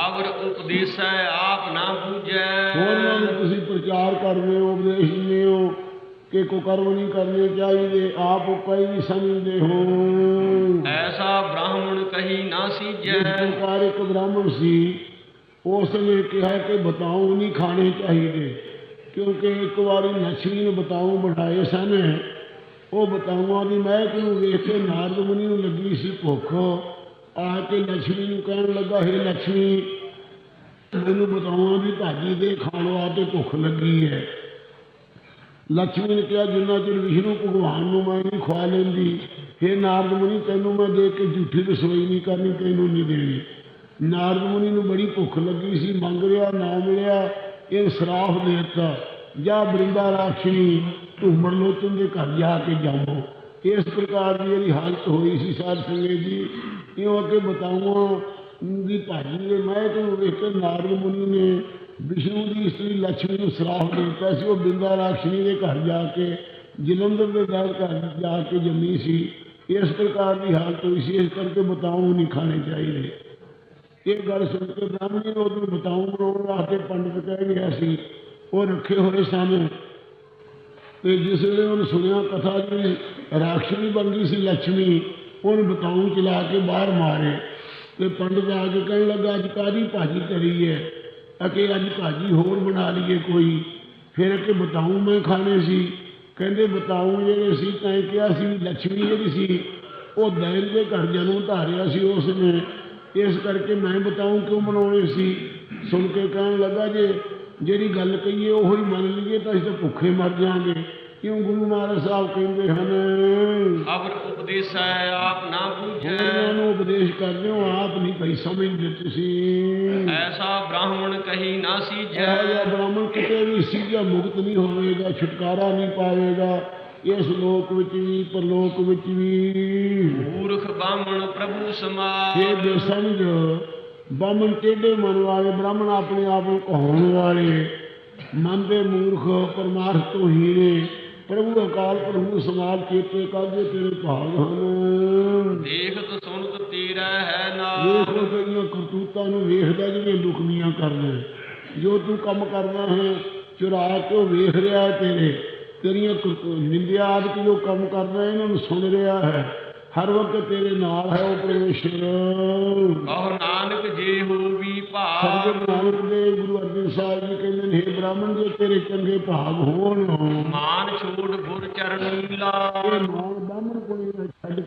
[SPEAKER 1] ਅਵਰ ਉਪਦੇਸੈ ਆਪ ਨਾ ਬੂਝੈ।
[SPEAKER 2] ਹੋਰਨਾਂ ਨੂੰ ਤੁਸੀਂ ਪ੍ਰਚਾਰ ਕਰਦੇ ਹੋ ਉਪਦੇਸ਼ ਦਿੰਦੇ ਹੋ ਕਿ ਕੋ ਕਰਮ ਨਹੀਂ ਕਰਨੇ ਚਾਹੀਦੇ ਆਪ ਉਪਾਈ ਨਹੀਂ ਸਮਝਦੇ ਹੋ।
[SPEAKER 1] ਐਸਾ ਬ੍ਰਾਹਮਣ ਕਹੀ ਨਾ ਸੀਜੈ
[SPEAKER 2] ਪ੍ਰਕਾਰ ਇੱਕ ਬ੍ਰਾਹਮਣ ਸੀ ਉਸ ਨੇ ਕਿਹਾ ਕਿ ਬਤਾਉ ਨਹੀਂ ਖਾਣੇ ਚਾਹੀਦੇ। کیونکہ ایک واری نے بتاؤں بٹھائے سن، وہ بتاؤں بھی میں کیوں ویسے کے نارد منی لگی سی بک آ کے لکشمی کہن لگا، ہے لکشمی تین بتاؤں بھی بھاجی دے کھانو آ کے بک لگی ہے۔ لکشمی نے کہا جنہ چر وشنو بھگوان نو میں نہیں کھوا لینی یہ نارد منی تینوں میں دیکھ کے جھوٹھی رسوئی نہیں کرنی، تینوں نہیں دینی۔ نارد منی نو بڑی بک لگی سی، منگ رہا نہ ملیا۔ ਨਾ ਮਿਲਿਆ ਇਹ ਸਰਾਫ ਦੇ ਦਿੱਤਾ ਜਾਂ ਬ੍ਰਿੰਦਾ ਰਾਖਸ਼ੀ ਝੂਮਰ ਲੋਚਨ ਦੇ ਘਰ ਜਾ ਕੇ ਜਾਮੋ ਇਸ ਪ੍ਰਕਾਰ ਦੀ ਜਿਹੜੀ ਹਾਲਤ ਹੋਈ ਸੀ ਸਾਧ ਸੰਗਤ ਜੀ ਇਉਂ ਅੱਗੇ ਬਤਾਊਆਂ ਦੀ ਭਾਜੀ ਦੇ ਮੈਂ ਤੋਂ ਵੇਖ ਕੇ ਨਾਰਦ ਮੁਨੀ ਨੇ ਵਿਸ਼ਨੂੰ ਦੀ ਇਸਤਰੀ ਲక్ష్ਮੀ ਨੂੰ ਸਰਾਫ ਦੇ ਦਿੱਤਾ ਸੀ ਉਹ ਬਿੰਦਾ ਰਾਖਸ਼ੀ ਦੇ ਘਰ ਜਾ ਕੇ ਜਲੰਧਰ ਦੇ ਦਰ ਘਰ ਜਾ ਕੇ ਜੰਮੀ ਸੀ ਇਸ ਪ੍ਰਕਾਰ ਦੀ ਹਾਲਤ ਹੋਈ ਸੀ ਇਸ ਕਰਕੇ ਬਤਾਊ ਨਹੀਂ ਖਾਣੇ ਚਾਹੀਦੇ ਇਹ ਗੱਲ ਸੁਣ ਕੇ ਬ੍ਰਾਹਮਣੀ ਨੂੰ ਉਦੋਂ ਬਤਾਉਂ ਬਣਾਉਣ ਵਾਸਤੇ ਪੰਡਤ ਕਹਿ ਗਿਆ ਸੀ, ਉਹ ਰੱਖੇ ਹੋਏ ਸਨ। ਤੇ ਜਿਸ ਵੇਲੇ ਉਹਨੂੰ ਸੁਣਿਆ ਕਥਾ ਜਿਹੜੀ ਰਾਖਸ਼ਣੀ ਬਣ ਗਈ ਸੀ ਲక్ష్ਮੀ ਉਹਨੂੰ ਬਤਾਉਂ ਚਲਾ ਕੇ ਬਾਹਰ ਮਾਰੇ। ਤੇ ਪੰਡਤ ਆ ਕੇ ਕਹਿਣ ਲੱਗਾ, ਅੱਜ ਕਾਦੀ ਭਾਜੀ ਕਰੀ ਹੈ ਅਕੇ ਅੱਜ ਭਾਜੀ ਹੋਰ ਬਣਾ ਲਈਏ ਕੋਈ। ਫਿਰ ਕਿ ਬਤਾਉਂ ਮੈਂ ਖਾਣੇ ਸੀ। ਕਹਿੰਦੇ ਬਤਾਉਂ ਜਿਹੜੇ ਸੀ, ਤਾਂ ਕਿਹਾ ਸੀ ਲక్ష్ਮੀ ਜਿਹੜੀ ਸੀ, ਉਹ ਦੈਨ ਦੇ ਘਰ ਜਨਮ ਧਾਰਿਆ ਸੀ ਉਸ ਨੇ। ਇਸ ਕਰਕੇ ਮੈਂ ਬਤਾਊ ਕਿਉਂ ਬਣਾਉਣੇ ਸੀ? ਸੁਣ ਕੇ ਕਹਿਣ ਲੱਗਾ ਜੇ ਜਿਹੜੀ ਗੱਲ ਕਹੀਏ ਉਹੀ ਮੰਨ ਲਈਏ ਤਾਂ ਅਸੀਂ ਤਾਂ ਭੁੱਖੇ ਮਰ ਜਾਾਂਗੇ ਕਿਉਂ ਗੁਰੂ ਮਹਾਰਾਜ ਸਾਹਿਬ ਕਹਿੰਦੇ ਹਨ?
[SPEAKER 1] ਅਵਰ ਉਪਦੇਸੈ ਆਪ ਨਾ ਬੂਝੈ
[SPEAKER 2] ਨੂੰ ਉਪਦੇਸ਼ ਕਰਦੇ ਹੋ ਆਪ ਨਹੀਂ ਭਾਈ ਸਮਝਦੇ ਤੁਸੀਂ।
[SPEAKER 1] ਐਸਾ ਬ੍ਰਾਹਮਣ ਕਹੀ ਨਾ ਸੀਜੈ
[SPEAKER 2] ਜਿਹਾ ਬ੍ਰਾਹਮਣ ਕਿਤੇ ਵੀ ਸਿੱਧਾ ਮੁਕਤ ਨਹੀਂ ਹੋਵੇਗਾ ਛੁਟਕਾਰਾ ਨਹੀਂ ਪਾਵੇਗਾ। ਇਸ ਲੋਕ ਵਿੱਚ ਵੀ ਪਰਲੋਕ ਵਿੱਚ ਵੀ।
[SPEAKER 1] ਮੂਰਖ ਬਾਹਮਣ ਪ੍ਰਭੂ
[SPEAKER 2] ਇਹ
[SPEAKER 1] ਸਮਾਰ
[SPEAKER 2] ਬੇਸਮਝ ਬਾਹਮਣ ਟੇਢੇ ਮਨ ਵਾਲੇ ਬ੍ਰਾਹਮਣ ਆਪਣੇ ਆਪ ਨੂੰ ਕਹਾਉਣ ਵਾਲੇ? ਮਨ ਦੇ ਮੂਰਖ ਪਰਮਾਰਥ ਤੋਂ ਹੀਰੇ ਪ੍ਰਭੂ ਅਕਾਲ ਪ੍ਰਭੂ ਸਮਾਲ ਚੇਤੇ ਕਰਦੇ ਤੇਰੇ ਭਾਗ ਹਨ?
[SPEAKER 1] ਦੇਖਤ ਸੁਨਤ ਤੇਰਾ ਹੈ
[SPEAKER 2] ਵੇਖ
[SPEAKER 1] ਨਾਮ
[SPEAKER 2] ਲੋ ਤੇਰੀਆਂ ਕਰਤੂਤਾਂ ਨੂੰ ਵੇਖਦਾ ਜਿਹੜੀਆਂ ਲੁਕਮੀਆਂ ਕਰਦਾ। ਜੋ ਤੂੰ ਕੰਮ ਕਰਦਾ ਹੈ ਚੁਰਾ ਕੇ ਵੇਖ ਰਿਹਾ ਤੇਰੇ। ਤੇਰੀਆਂ ਨਿੰਦਿਆ ਆਦਿਕ ਜੋ ਕੰਮ ਕਰਦਾ ਹੈ ਇਹਨਾਂ ਨੂੰ ਸੁਣ ਰਿਹਾ ਹੈ। ਹਰ ਵਕਤ ਤੇਰੇ ਨਾਲ ਹੈ ਉਹ ਪਰਮੇਸ਼ਰ।
[SPEAKER 1] ਕਹੋ ਨਾਨਕ ਜੇ ਹੋ ਵੀ
[SPEAKER 2] ਸਤਿਗੁਰੂ ਨਾਨਕ ਦੇ ਗੁਰੂ ਅਰਜਨ ਸਾਹਿਬ ਜੀ ਕਹਿੰਦੇ ਨੇ "ਹੇ ਬ੍ਰਾਹਮਣ ਜੇ ਤੇਰੇ ਚੰਗੇ ਭਾਗ ਹੋਣ।
[SPEAKER 1] ਮਾਨ ਛੋੜ ਗੁਰ ਚਰਨ ਲੀਲਾ।
[SPEAKER 2] ਇਹ ਮਾਨ ਬਾਹਮਣ ਕੋਈ ਨਾ ਛੱਡ